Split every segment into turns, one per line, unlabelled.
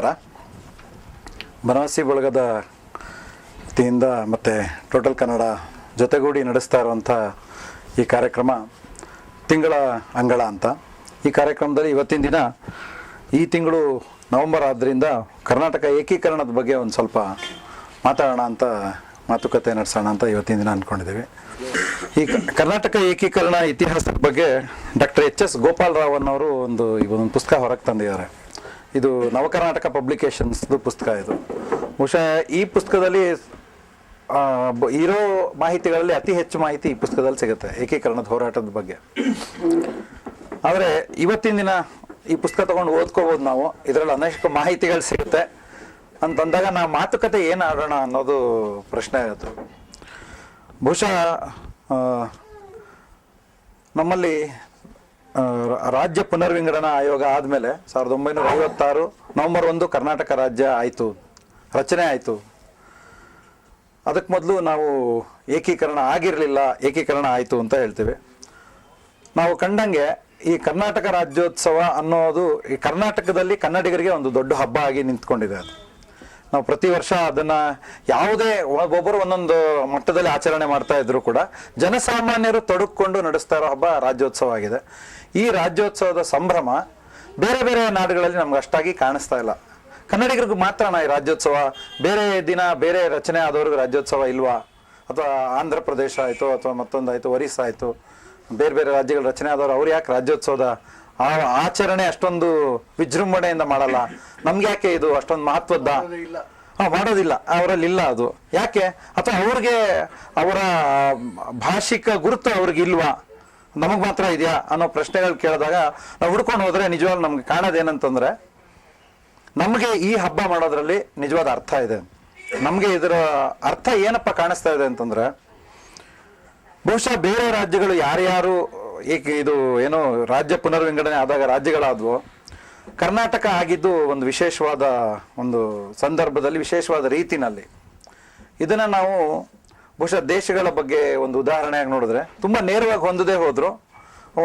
ನಮಸ್ಕಾರ. ಬನವಾಸಿ ಬಳಗದ ವತಿಯಿಂದ ಮತ್ತು ಟೋಟಲ್ ಕನ್ನಡ ಜೊತೆಗೂಡಿ ನಡೆಸ್ತಾ ಇರುವಂಥ ಈ ಕಾರ್ಯಕ್ರಮ ತಿಂಗಳ ಅಂಗಳ ಅಂತ. ಈ ಕಾರ್ಯಕ್ರಮದಲ್ಲಿ ಇವತ್ತಿನ ದಿನ ಈ ತಿಂಗಳು ನವೆಂಬರ್ ಆದ್ದರಿಂದ ಕರ್ನಾಟಕ ಏಕೀಕರಣದ ಬಗ್ಗೆ ಒಂದು ಸ್ವಲ್ಪ ಮಾತಾಡೋಣ ಅಂತ ಮಾತುಕತೆ ನಡೆಸೋಣ ಅಂತ ಇವತ್ತಿನ ದಿನ ಅಂದ್ಕೊಂಡಿದ್ದೀವಿ ಈ ಕರ್ನಾಟಕ ಏಕೀಕರಣ ಇತಿಹಾಸದ ಬಗ್ಗೆ doctor H S Gopal Rao ಅನ್ನೋರು ಒಂದು ಒಂದು ಪುಸ್ತಕ ಹೊರಗೆ ತಂದಿದ್ದಾರೆ. ಇದು ನವಕರ್ನಾಟಕ ಪಬ್ಲಿಕೇಶನ್ಸ್ದು ಪುಸ್ತಕ ಇದು. ಬಹುಶಃ ಈ ಪುಸ್ತಕದಲ್ಲಿ ಇರೋ ಮಾಹಿತಿಗಳಲ್ಲಿ ಅತಿ ಹೆಚ್ಚು ಮಾಹಿತಿ ಈ ಪುಸ್ತಕದಲ್ಲಿ ಸಿಗುತ್ತೆ, ಏಕೀಕರಣದ ಹೋರಾಟದ ಬಗ್ಗೆ. ಆದರೆ ಇವತ್ತಿನ ದಿನ ಈ ಪುಸ್ತಕ ತಗೊಂಡು ಓದ್ಕೋಬೋದು ನಾವು, ಇದರಲ್ಲಿ ಅನೇಕ ಮಾಹಿತಿಗಳು ಸಿಗುತ್ತೆ. ಅಂತಂದಾಗ ನಾವು ಮಾತುಕತೆ ಏನು ಆಡೋಣ ಅನ್ನೋದು ಪ್ರಶ್ನೆ ಆಗುತ್ತೆ ಬಹುಶಃ ನಮ್ಮಲ್ಲಿ ರಾಜ್ಯ ಪುನರ್ವಿಂಗಡಣಾ ಆಯೋಗ ಆದಮೇಲೆ ಸಾವಿರದ ಒಂಬೈನೂರ ಐವತ್ತಾರು ನವೆಂಬರ್ ಒಂದು ಕರ್ನಾಟಕ ರಾಜ್ಯ ಆಯಿತು, ರಚನೆ ಆಯಿತು. ಅದಕ್ಕೆ ಮೊದಲು ನಾವು ಏಕೀಕರಣ ಆಗಿರಲಿಲ್ಲ, ಏಕೀಕರಣ ಆಯಿತು ಅಂತ ಹೇಳ್ತೇವೆ. ನಾವು ಕಂಡಂಗೆ ಈ ಕರ್ನಾಟಕ ರಾಜ್ಯೋತ್ಸವ ಅನ್ನೋದು ಈ ಕರ್ನಾಟಕದಲ್ಲಿ ಕನ್ನಡಿಗರಿಗೆ ಒಂದು ದೊಡ್ಡ ಹಬ್ಬ ಆಗಿ ನಿಂತ್ಕೊಂಡಿದೆ ಅದು. ನಾವು ಪ್ರತಿ ವರ್ಷ ಅದನ್ನ ಯಾವುದೇ ಒಬ್ಬೊಬ್ಬರು ಒಂದೊಂದು ಮಟ್ಟದಲ್ಲಿ ಆಚರಣೆ ಮಾಡ್ತಾ ಇದ್ರು ಕೂಡ ಜನಸಾಮಾನ್ಯರು ತೊಡಕೊಂಡು ನಡೆಸ್ತಾ ಇರೋ ಹಬ್ಬ ರಾಜ್ಯೋತ್ಸವ ಆಗಿದೆ. ಈ ರಾಜ್ಯೋತ್ಸವದ ಸಂಭ್ರಮ ಬೇರೆ ಬೇರೆ ನಾಡುಗಳಲ್ಲಿ ನಮ್ಗೆ ಅಷ್ಟಾಗಿ ಕಾಣಿಸ್ತಾ ಇಲ್ಲ. ಕನ್ನಡಿಗರಿಗೂ ಮಾತ್ರ ಈ ರಾಜ್ಯೋತ್ಸವ? ಬೇರೆ ದಿನ ಬೇರೆ ರಚನೆ ಆದವ್ರಿಗೆ ರಾಜ್ಯೋತ್ಸವ ಇಲ್ವಾ? ಅಥವಾ ಆಂಧ್ರ ಪ್ರದೇಶ ಆಯಿತು ಅಥವಾ ಮತ್ತೊಂದಾಯಿತು, ಒರಿಸ್ಸಾ ಆಯಿತು, ಬೇರೆ ಬೇರೆ ರಾಜ್ಯಗಳ ರಚನೆ ಆದವರು ಅವ್ರು ಯಾಕೆ ರಾಜ್ಯೋತ್ಸವದ ಆ ಆಚರಣೆ ಅಷ್ಟೊಂದು ವಿಜೃಂಭಣೆಯಿಂದ ಮಾಡಲ್ಲ. ನಮ್ಗೆ ಯಾಕೆ ಇದು ಅಷ್ಟೊಂದು ಮಹತ್ವದ ಹಾ ಮಾಡೋದಿಲ್ಲ. ಅವರಲ್ಲಿ ಇಲ್ಲ ಅದು. ಯಾಕೆ? ಅಥವಾ ಅವ್ರಿಗೆ ಅವರ ಭಾಷಿಕ ಗುರುತು ಅವ್ರಿಗೆ ಇಲ್ವಾ? ನಮಗ್ ಮಾತ್ರ ಇದೆಯಾ ಅನ್ನೋ ಪ್ರಶ್ನೆಗಳು ಕೇಳಿದಾಗ ನಾವು ಹುಡ್ಕೊಂಡು ಹೋದ್ರೆ ನಿಜವಾಗ್ಲೂ ನಮ್ಗೆ ಕಾಣೋದೇನಂತಂದ್ರೆ ನಮಗೆ ಈ ಹಬ್ಬ ಮಾಡೋದ್ರಲ್ಲಿ ನಿಜವಾದ ಅರ್ಥ ಇದೆ. ನಮಗೆ ಇದರ ಅರ್ಥ ಏನಪ್ಪ ಕಾಣಿಸ್ತಾ ಇದೆ ಅಂತಂದ್ರೆ ಬಹುಶಃ ಬೇರೆ ರಾಜ್ಯಗಳು ಯಾರ್ಯಾರು ಏಕೆ ಇದು ಏನು ರಾಜ್ಯ ಪುನರ್ವಿಂಗಡಣೆ ಆದಾಗ ರಾಜ್ಯಗಳಾದವು. ಕರ್ನಾಟಕ ಆಗಿದ್ದು ಒಂದು ವಿಶೇಷವಾದ ಒಂದು ಸಂದರ್ಭದಲ್ಲಿ, ವಿಶೇಷವಾದ ರೀತಿನಲ್ಲಿ. ಇದನ್ನು ನಾವು ಬಹುಶಃ ದೇಶಗಳ ಬಗ್ಗೆ ಒಂದು ಉದಾಹರಣೆಯಾಗಿ ನೋಡಿದ್ರೆ, ತುಂಬ ನೇರವಾಗಿ ಹೊಂದದೇ ಹೋದ್ರು,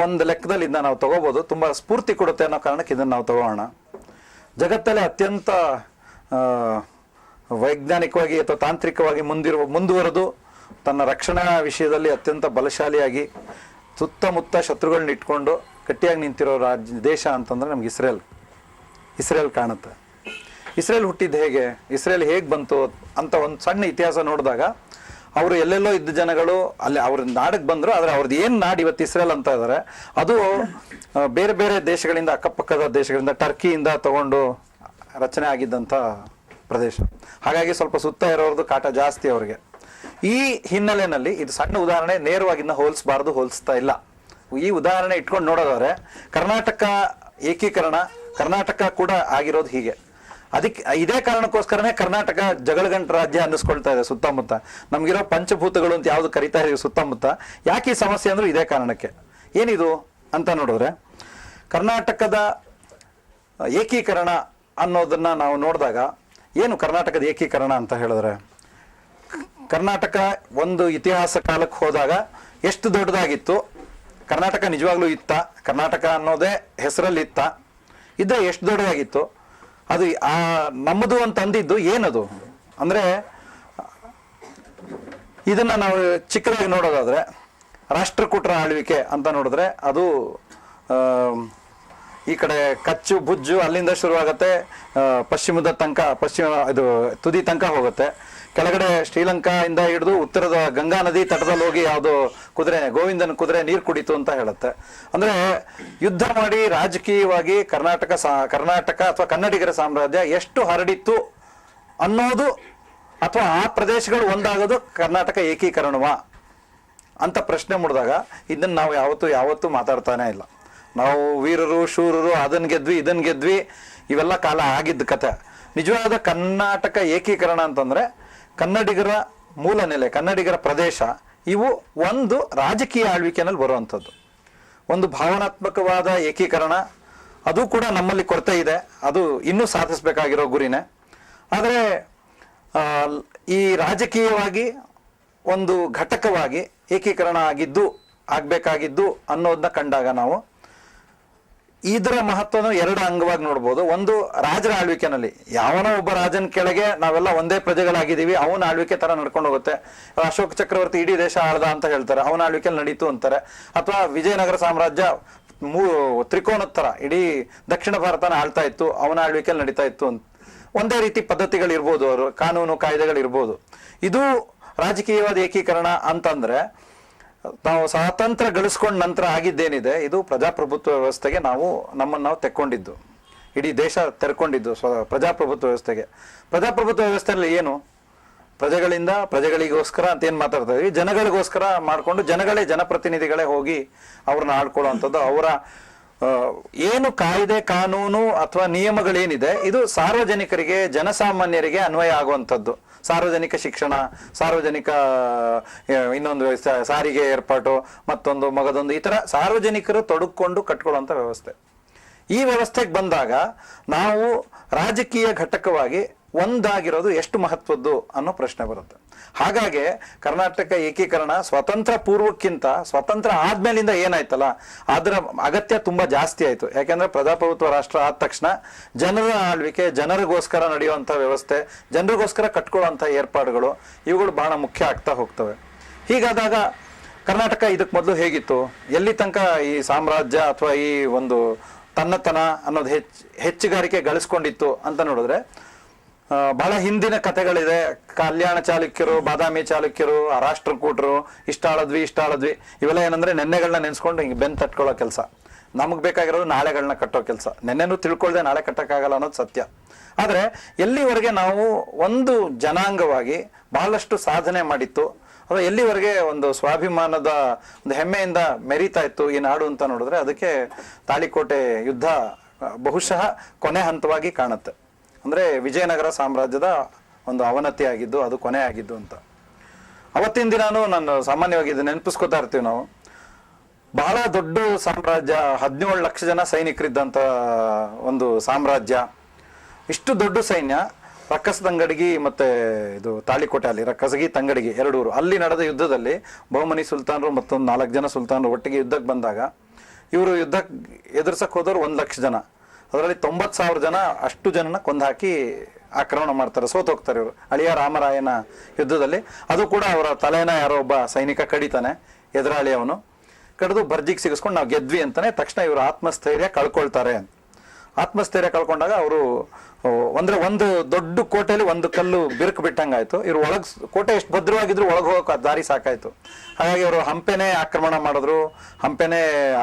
ಒಂದು ಲೆಕ್ಕದಲ್ಲಿ ಇದನ್ನ ನಾವು ತಗೋಬಹುದು ತುಂಬ ಸ್ಫೂರ್ತಿ ಕೊಡುತ್ತೆ ಅನ್ನೋ ಕಾರಣಕ್ಕೆ ಇದನ್ನು ನಾವು ತಗೋಣ ಜಗತ್ತಲ್ಲೇ ಅತ್ಯಂತ ವೈಜ್ಞಾನಿಕವಾಗಿ ಅಥವಾ ತಾಂತ್ರಿಕವಾಗಿ ಮುಂದಿರುವ, ಮುಂದುವರೆದು ತನ್ನ ರಕ್ಷಣಾ ವಿಷಯದಲ್ಲಿ ಅತ್ಯಂತ ಬಲಶಾಲಿಯಾಗಿ ಸುತ್ತಮುತ್ತ ಶತ್ರುಗಳನ್ನ ಇಟ್ಕೊಂಡು ಗಟ್ಟಿಯಾಗಿ ನಿಂತಿರೋ ರಾಜ್ಯ ದೇಶ ಅಂತಂದ್ರೆ ನಮ್ಗೆ ಇಸ್ರೇಲ್. ಇಸ್ರೇಲ್ ಕಾಣುತ್ತೆ. ಇಸ್ರೇಲ್ ಹುಟ್ಟಿದ್ದು ಹೇಗೆ? ಇಸ್ರೇಲ್ ಹೇಗೆ ಬಂತು ಅಂತ ಒಂದು ಸಣ್ಣ ಇತಿಹಾಸ ನೋಡಿದಾಗ ಅವರು ಎಲ್ಲೆಲ್ಲೋ ಇದ್ದ ಜನಗಳು ಅಲ್ಲಿ ಅವ್ರ ನಾಡಿಗೆ ಬಂದರು, ಆದರೆ ಅವ್ರದ್ದು ಏನು ನಾಡು ಇವತ್ತು ಇಸ್ರೇಲ್ ಅಂತ ಇದ್ದಾರೆ ಅದು ಬೇರೆ ಬೇರೆ ದೇಶಗಳಿಂದ, ಅಕ್ಕಪಕ್ಕದ ದೇಶಗಳಿಂದ, ಟರ್ಕಿಯಿಂದ ತಗೊಂಡು ರಚನೆ ಆಗಿದ್ದಂಥ ಪ್ರದೇಶ. ಹಾಗಾಗಿ ಸ್ವಲ್ಪ ಸುತ್ತ ಇರೋರ್ದು ಕಾಟ ಜಾಸ್ತಿ ಅವ್ರಿಗೆ. ಈ ಹಿನ್ನೆಲೆಯಲ್ಲಿ ಇದು ಸಣ್ಣ ಉದಾಹರಣೆ, ನೇರವಾಗಿ ಹೋಲಿಸಬಾರದು, ಹೋಲಿಸ್ತಾ ಇಲ್ಲ. ಈ ಉದಾಹರಣೆ ಇಟ್ಕೊಂಡು ನೋಡೋದಾದ್ರೆ, ಕರ್ನಾಟಕ ಏಕೀಕರಣ, ಕರ್ನಾಟಕ ಕೂಡ ಆಗಿರೋದು ಹೀಗೆ. ಅದಕ್ಕೆ, ಇದೇ ಕಾರಣಕ್ಕೋಸ್ಕರನೇ ಕರ್ನಾಟಕ ಜಗಳಗಂಟ ರಾಜ್ಯ ಅನ್ನಿಸ್ಕೊಳ್ತಾ ಇದೆ ಸುತ್ತಮುತ್ತ. ನಮಗಿರೋ ಪಂಚಭೂತಗಳು ಅಂತ ಯಾವುದು ಕರಿತಾ ಇದೀವಿ ಸುತ್ತಮುತ್ತ. ಯಾಕೆ ಈ ಸಮಸ್ಯೆ ಅಂದ್ರೆ ಇದೇ ಕಾರಣಕ್ಕೆ? ಏನಿದು ಅಂತ ನೋಡಿದ್ರೆ, ಕರ್ನಾಟಕದ ಏಕೀಕರಣ ಅನ್ನೋದನ್ನ ನಾವು ನೋಡಿದಾಗ, ಏನು ಕರ್ನಾಟಕದ ಏಕೀಕರಣ ಅಂತ ಹೇಳಿದ್ರೆ? ಕರ್ನಾಟಕ ಒಂದು ಇತಿಹಾಸ ಕಾಲಕ್ಕೆ ಹೋದಾಗ ಎಷ್ಟು ದೊಡ್ಡದಾಗಿತ್ತು? ಕರ್ನಾಟಕ ನಿಜವಾಗ್ಲೂ ಇತ್ತ? ಕರ್ನಾಟಕ ಅನ್ನೋದೇ ಹೆಸರಲ್ಲಿ ಇತ್ತ? ಇದ್ರೆ ಎಷ್ಟು ದೊಡ್ಡದಾಗಿತ್ತು? ಅದು ಆ ನಮ್ಮದು ಅಂತ ಅಂದಿದ್ದು ಏನದು? ಅಂದ್ರೆ, ಇದನ್ನ ನಾವು ಚಿಕ್ಕದಾಗಿ ನೋಡೋದಾದ್ರೆ, ರಾಷ್ಟ್ರಕೂಟರ ಆಳ್ವಿಕೆ ಅಂತ ನೋಡಿದ್ರೆ ಅದು ಈ ಕಡೆ ಕಚ್ಚು ಬುಜ್ಜು ಅಲ್ಲಿಂದ ಶುರುವಾಗುತ್ತೆ ಪಶ್ಚಿಮದ ತನಕ, ಪಶ್ಚಿಮ, ಇದು, ತುದಿ ತನಕ ಹೋಗುತ್ತೆ. ಕೆಳಗಡೆ ಶ್ರೀಲಂಕಾ ಇಂದ ಹಿಡಿದು ಉತ್ತರದ ಗಂಗಾ ನದಿ ತಟದಲ್ಲಿ ಹೋಗಿ ಯಾವುದು ಕುದುರೆ, ಗೋವಿಂದನ ಕುದುರೆ ನೀರು ಕುಡಿತು ಅಂತ ಹೇಳುತ್ತೆ. ಅಂದ್ರೆ ಯುದ್ಧ ಮಾಡಿ ರಾಜಕೀಯವಾಗಿ ಕರ್ನಾಟಕ ಕರ್ನಾಟಕ ಅಥವಾ ಕನ್ನಡಿಗರ ಸಾಮ್ರಾಜ್ಯ ಎಷ್ಟು ಹರಡಿತ್ತು ಅನ್ನೋದು ಅಥವಾ ಆ ಪ್ರದೇಶಗಳು ಒಂದಾಗೋದು ಕರ್ನಾಟಕ ಏಕೀಕರಣವಾ ಅಂತ ಪ್ರಶ್ನೆ ಮುಡಿದಾಗ ಇದನ್ನ ನಾವು ಯಾವತ್ತೂ ಯಾವತ್ತೂ ಮಾತಾಡ್ತಾನೆ ಇಲ್ಲ. ನಾವು ವೀರರು, ಶೂರರು ಅದನ್ನ ಗೆದ್ವಿ ಇದನ್ನ ಗೆದ್ವಿ, ಇವೆಲ್ಲ ಕಾಲ ಆಗಿದ್ದ ಕಥೆ ನಿಜವಾದ ಕರ್ನಾಟಕ ಏಕೀಕರಣ ಅಂತಂದ್ರೆ ಕನ್ನಡಿಗರ ಮೂಲ ನೆಲೆ, ಕನ್ನಡಿಗರ ಪ್ರದೇಶ, ಇವು ಒಂದು ರಾಜಕೀಯ ಆಳ್ವಿಕೆನಲ್ಲಿ ಬರುವಂಥದ್ದು. ಒಂದು ಭಾವನಾತ್ಮಕವಾದ ಏಕೀಕರಣ, ಅದು ಕೂಡ ನಮ್ಮಲ್ಲಿ ಕೊರತೆ ಇದೆ, ಅದು ಇನ್ನೂ ಸಾಧಿಸಬೇಕಾಗಿರೋ ಗುರಿನೇ. ಆದರೆ ಈ ರಾಜಕೀಯವಾಗಿ ಒಂದು ಘಟಕವಾಗಿ ಏಕೀಕರಣ ಆಗಿದ್ದು ಆಗಬೇಕಾಗಿದ್ದು ಅನ್ನೋದನ್ನ ಕಂಡಾಗ ನಾವು ಇದರ ಮಹತ್ವನ ಎರಡು ಅಂಗವಾಗಿ ನೋಡ್ಬೋದು. ಒಂದು ರಾಜರ ಆಳ್ವಿಕೆನಲ್ಲಿ. ಯಾವನೋ ಒಬ್ಬ ರಾಜನ ಕೆಳಗೆ ನಾವೆಲ್ಲ ಒಂದೇ ಪ್ರಜೆಗಳಾಗಿದ್ದೀವಿ, ಅವನ ಆಳ್ವಿಕೆ ತರ ನಡ್ಕೊಂಡು ಹೋಗುತ್ತೆ. ಅಶೋಕ ಚಕ್ರವರ್ತಿ ಇಡೀ ದೇಶ ಆಳ್ದ ಅಂತ ಹೇಳ್ತಾರೆ, ಅವನ ಆಳ್ವಿಕೆಯಲ್ಲಿ ನಡೀತು ಅಂತಾರೆ. ಅಥವಾ ವಿಜಯನಗರ ಸಾಮ್ರಾಜ್ಯ ಮೂ ತ್ರಿಕೋನೋತ್ತರ ತರ, ಇಡೀ ದಕ್ಷಿಣ ಭಾರತನ ಆಳ್ತಾ ಇತ್ತು, ಅವನ ಆಳ್ವಿಕೆಯಲ್ಲಿ ನಡೀತಾ ಇತ್ತು ಅಂತ. ಒಂದೇ ರೀತಿ ಪದ್ಧತಿಗಳಿರ್ಬೋದು ಅವರು, ಕಾನೂನು ಕಾಯ್ದೆಗಳಿರ್ಬೋದು. ಇದು ರಾಜಕೀಯವಾದ ಏಕೀಕರಣ ಅಂತಂದ್ರೆ ನಾವು ಸ್ವಾತಂತ್ರ್ಯ ಗಳಿಸ್ಕೊಂಡ ನಂತರ ಆಗಿದ್ದೇನಿದೆ, ಇದು ಪ್ರಜಾಪ್ರಭುತ್ವ ವ್ಯವಸ್ಥೆಗೆ ನಾವು ನಮ್ಮನ್ನು ನಾವು ತೆಕ್ಕೊಂಡಿದ್ದು. ಇಡೀ ದೇಶ ತೆರ್ಕೊಂಡಿದ್ದು ಸ್ವ, ಪ್ರಜಾಪ್ರಭುತ್ವ ವ್ಯವಸ್ಥೆಗೆ. ಪ್ರಜಾಪ್ರಭುತ್ವ ವ್ಯವಸ್ಥೆಯಲ್ಲಿ ಏನು? ಪ್ರಜೆಗಳಿಂದ ಪ್ರಜೆಗಳಿಗೋಸ್ಕರ ಅಂತ ಏನು ಮಾತಾಡ್ತಾ ಇದೀವಿ? ಜನಗಳಿಗೋಸ್ಕರ ಮಾಡಿಕೊಂಡು ಜನಗಳೇ ಜನಪ್ರತಿನಿಧಿಗಳೇ ಹೋಗಿ ಅವ್ರನ್ನ ಆಡ್ಕೊಳ್ಳುವಂಥದ್ದು ಅವರ ಏನು ಕಾಯ್ದೆ, ಕಾನೂನು ಅಥವಾ ನಿಯಮಗಳೇನಿದೆ, ಇದು ಸಾರ್ವಜನಿಕರಿಗೆ, ಜನಸಾಮಾನ್ಯರಿಗೆ ಅನ್ವಯ ಆಗುವಂಥದ್ದು. ಸಾರ್ವಜನಿಕ ಶಿಕ್ಷಣ, ಸಾರ್ವಜನಿಕ ಇನ್ನೊಂದು ಸಾರಿಗೆ ಏರ್ಪಾಟು, ಮತ್ತೊಂದು ಮಗದೊಂದು ಈ ಥರ ಸಾರ್ವಜನಿಕರು ತೊಡಕೊಂಡು ಕಟ್ಕೊಳ್ಳುವಂಥ ವ್ಯವಸ್ಥೆ. ಈ ವ್ಯವಸ್ಥೆಗೆ ಬಂದಾಗ ನಾವು ರಾಜಕೀಯ ಘಟಕವಾಗಿ ಒಂದಾಗಿರೋದು ಎಷ್ಟು ಮಹತ್ವದ್ದು ಅನ್ನೋ ಪ್ರಶ್ನೆ ಬರುತ್ತೆ. ಹಾಗಾಗಿ ಕರ್ನಾಟಕ ಏಕೀಕರಣ ಸ್ವತಂತ್ರ ಪೂರ್ವಕ್ಕಿಂತ ಸ್ವತಂತ್ರ ಆದ್ಮೇಲಿಂದ ಏನಾಯ್ತಲ್ಲ, ಅದರ ಅಗತ್ಯ ತುಂಬಾ ಜಾಸ್ತಿ ಆಯಿತು. ಯಾಕೆಂದ್ರೆ ಪ್ರಜಾಪ್ರಭುತ್ವ ರಾಷ್ಟ್ರ ಆದ ತಕ್ಷಣ ಜನರ ಆಳ್ವಿಕೆ, ಜನರಿಗೋಸ್ಕರ ನಡೆಯುವಂಥ ವ್ಯವಸ್ಥೆ, ಜನರಿಗೋಸ್ಕರ ಕಟ್ಕೊಳ್ಳುವಂಥ ಏರ್ಪಾಡುಗಳು, ಇವುಗಳು ಬಹಳ ಮುಖ್ಯ ಆಗ್ತಾ ಹೋಗ್ತವೆ. ಹೀಗಾದಾಗ ಕರ್ನಾಟಕ ಇದಕ್ಕೆ ಮೊದಲು ಹೇಗಿತ್ತು? ಎಲ್ಲಿ ತನಕ ಈ ಸಾಮ್ರಾಜ್ಯ ಅಥವಾ ಈ ಒಂದು ತನ್ನತನ ಅನ್ನೋದು ಹೆಚ್ಚು, ಹೆಚ್ಚುಗಾರಿಕೆ ಗಳಿಸ್ಕೊಂಡಿತ್ತು ಅಂತ ನೋಡಿದ್ರೆ ಬಹಳ ಹಿಂದಿನ ಕಥೆಗಳಿದೆ. ಕಲ್ಯಾಣ ಚಾಲುಕ್ಯರು, ಬಾದಾಮಿ ಚಾಲುಕ್ಯರು ರಾಷ್ಟ್ರಕೂಟರು ಇಷ್ಟಾಳದ್ವಿ ಇಷ್ಟಾಳದ್ವಿ, ಇವೆಲ್ಲ ಏನಂದ್ರೆ ನೆನ್ನೆಗಳನ್ನ ನೆನೆಸ್ಕೊಂಡು ಹಿಂಗೆ ಬೆನ್ ತಟ್ಕೊಳ್ಳೋ ಕೆಲಸ. ನಮಗೆ ಬೇಕಾಗಿರೋದು ನಾಳೆಗಳನ್ನ ಕಟ್ಟೋ ಕೆಲಸ. ನೆನ್ನೆನೂ ತಿಳ್ಕೊಳ್ದೆ ನಾಳೆ ಕಟ್ಟೋಕ್ಕಾಗಲ್ಲ ಅನ್ನೋದು ಸತ್ಯ. ಆದರೆ ಎಲ್ಲಿವರೆಗೆ ನಾವು ಒಂದು ಜನಾಂಗವಾಗಿ ಬಹಳಷ್ಟು ಸಾಧನೆ ಮಾಡಿತ್ತು, ಅಥವಾ ಎಲ್ಲಿವರೆಗೆ ಒಂದು ಸ್ವಾಭಿಮಾನದ ಒಂದು ಹೆಮ್ಮೆಯಿಂದ ಮೆರೀತಾ ಇತ್ತು ಈ ನಾಡು ಅಂತ ನೋಡಿದ್ರೆ ಅದಕ್ಕೆ ತಾಳಿಕೋಟೆ ಯುದ್ಧ, ಬಹುಶಃ ಕೊನೆ ಹಂತವಾಗಿ ಕಾಣುತ್ತೆ. ಅಂದ್ರೆ ವಿಜಯನಗರ ಸಾಮ್ರಾಜ್ಯದ ಒಂದು ಅವನತಿ ಆಗಿದ್ದು ಅದು ಕೊನೆ ಆಗಿದ್ದು ಅಂತ. ಅವತ್ತಿನ ದಿನಾನು ನಾನು ಸಾಮಾನ್ಯವಾಗಿ ಇದು ನೆನಪಿಸ್ಕೊತಾ ಇರ್ತೀವಿ ನಾವು. ಬಹಳ ದೊಡ್ಡ ಸಾಮ್ರಾಜ್ಯ, ಹದಿನೇಳು ಲಕ್ಷ ಜನ ಸೈನಿಕರಿದ್ದಂತ ಒಂದು ಸಾಮ್ರಾಜ್ಯ. ಇಷ್ಟು ದೊಡ್ಡ ಸೈನ್ಯ, ರಕ್ಕಸ ತಂಗಡಿಗಿ ಮತ್ತೆ ಇದು ತಾಳಿಕೋಟೆ ಅಲ್ಲಿ, ರಕ್ಕಸಗಿ ತಂಗಡಿಗಿ ಎರಡೂರು. ಅಲ್ಲಿ ನಡೆದ ಯುದ್ಧದಲ್ಲಿ ಬಹುಮನಿ ಸುಲ್ತಾನರು ಮತ್ತೊಂದು ನಾಲ್ಕು ಜನ ಸುಲ್ತಾನರು ಒಟ್ಟಿಗೆ ಯುದ್ಧಕ್ಕೆ ಬಂದಾಗ, ಇವರು ಯುದ್ಧಕ್ಕೆ ಎದುರ್ಸಕ್ ಹೋದವರು ಒಂದು ಲಕ್ಷ ಜನ. ಅದರಲ್ಲಿ ತೊಂಬತ್ ಸಾವಿರ ಜನ ಅಷ್ಟು ಜನನ ಕೊಂದಾಕಿ ಆಕ್ರಮಣ ಮಾಡ್ತಾರೆ, ಸೋತ್ ಹೋಗ್ತಾರೆ ಇವರು. ಅಳಿಯ ರಾಮರಾಯನ ಯುದ್ಧದಲ್ಲಿ. ಅದು ಕೂಡ ಅವರ ತಲೆನ ಯಾರೋ ಒಬ್ಬ ಸೈನಿಕ ಕಡಿತಾನೆ, ಎದುರಾಳಿ ಅವನು. ಕಡಿದು ಬರ್ಜಿಗೆ ಸಿಗಿಸ್ಕೊಂಡು ನಾವು ಗೆದ್ವಿ ಅಂತಾನೆ ತಕ್ಷಣ ಇವರು ಆತ್ಮಸ್ಥೈರ್ಯ ಕಳ್ಕೊಳ್ತಾರೆ ಆತ್ಮಸ್ಥೈರ್ಯ ಕಳ್ಕೊಂಡಾಗ ಅವರು ಅಂದ್ರೆ ಒಂದು ದೊಡ್ಡ ಕೋಟೆಯಲ್ಲಿ ಒಂದು ಕಲ್ಲು ಬಿರುಕು ಬಿಟ್ಟಂಗಾಯ್ತು. ಇವ್ರು ಒಳಗ್ ಕೋಟೆ ಎಷ್ಟು ಭದ್ರವಾಗಿದ್ರು ಒಳಗೆ ಹೋಗಕ್ಕೆ ದಾರಿ ಸಾಕಾಯ್ತು. ಹಾಗಾಗಿ ಅವರು ಹಂಪೆನೇ ಆಕ್ರಮಣ ಮಾಡಿದ್ರು. ಹಂಪೆನೇ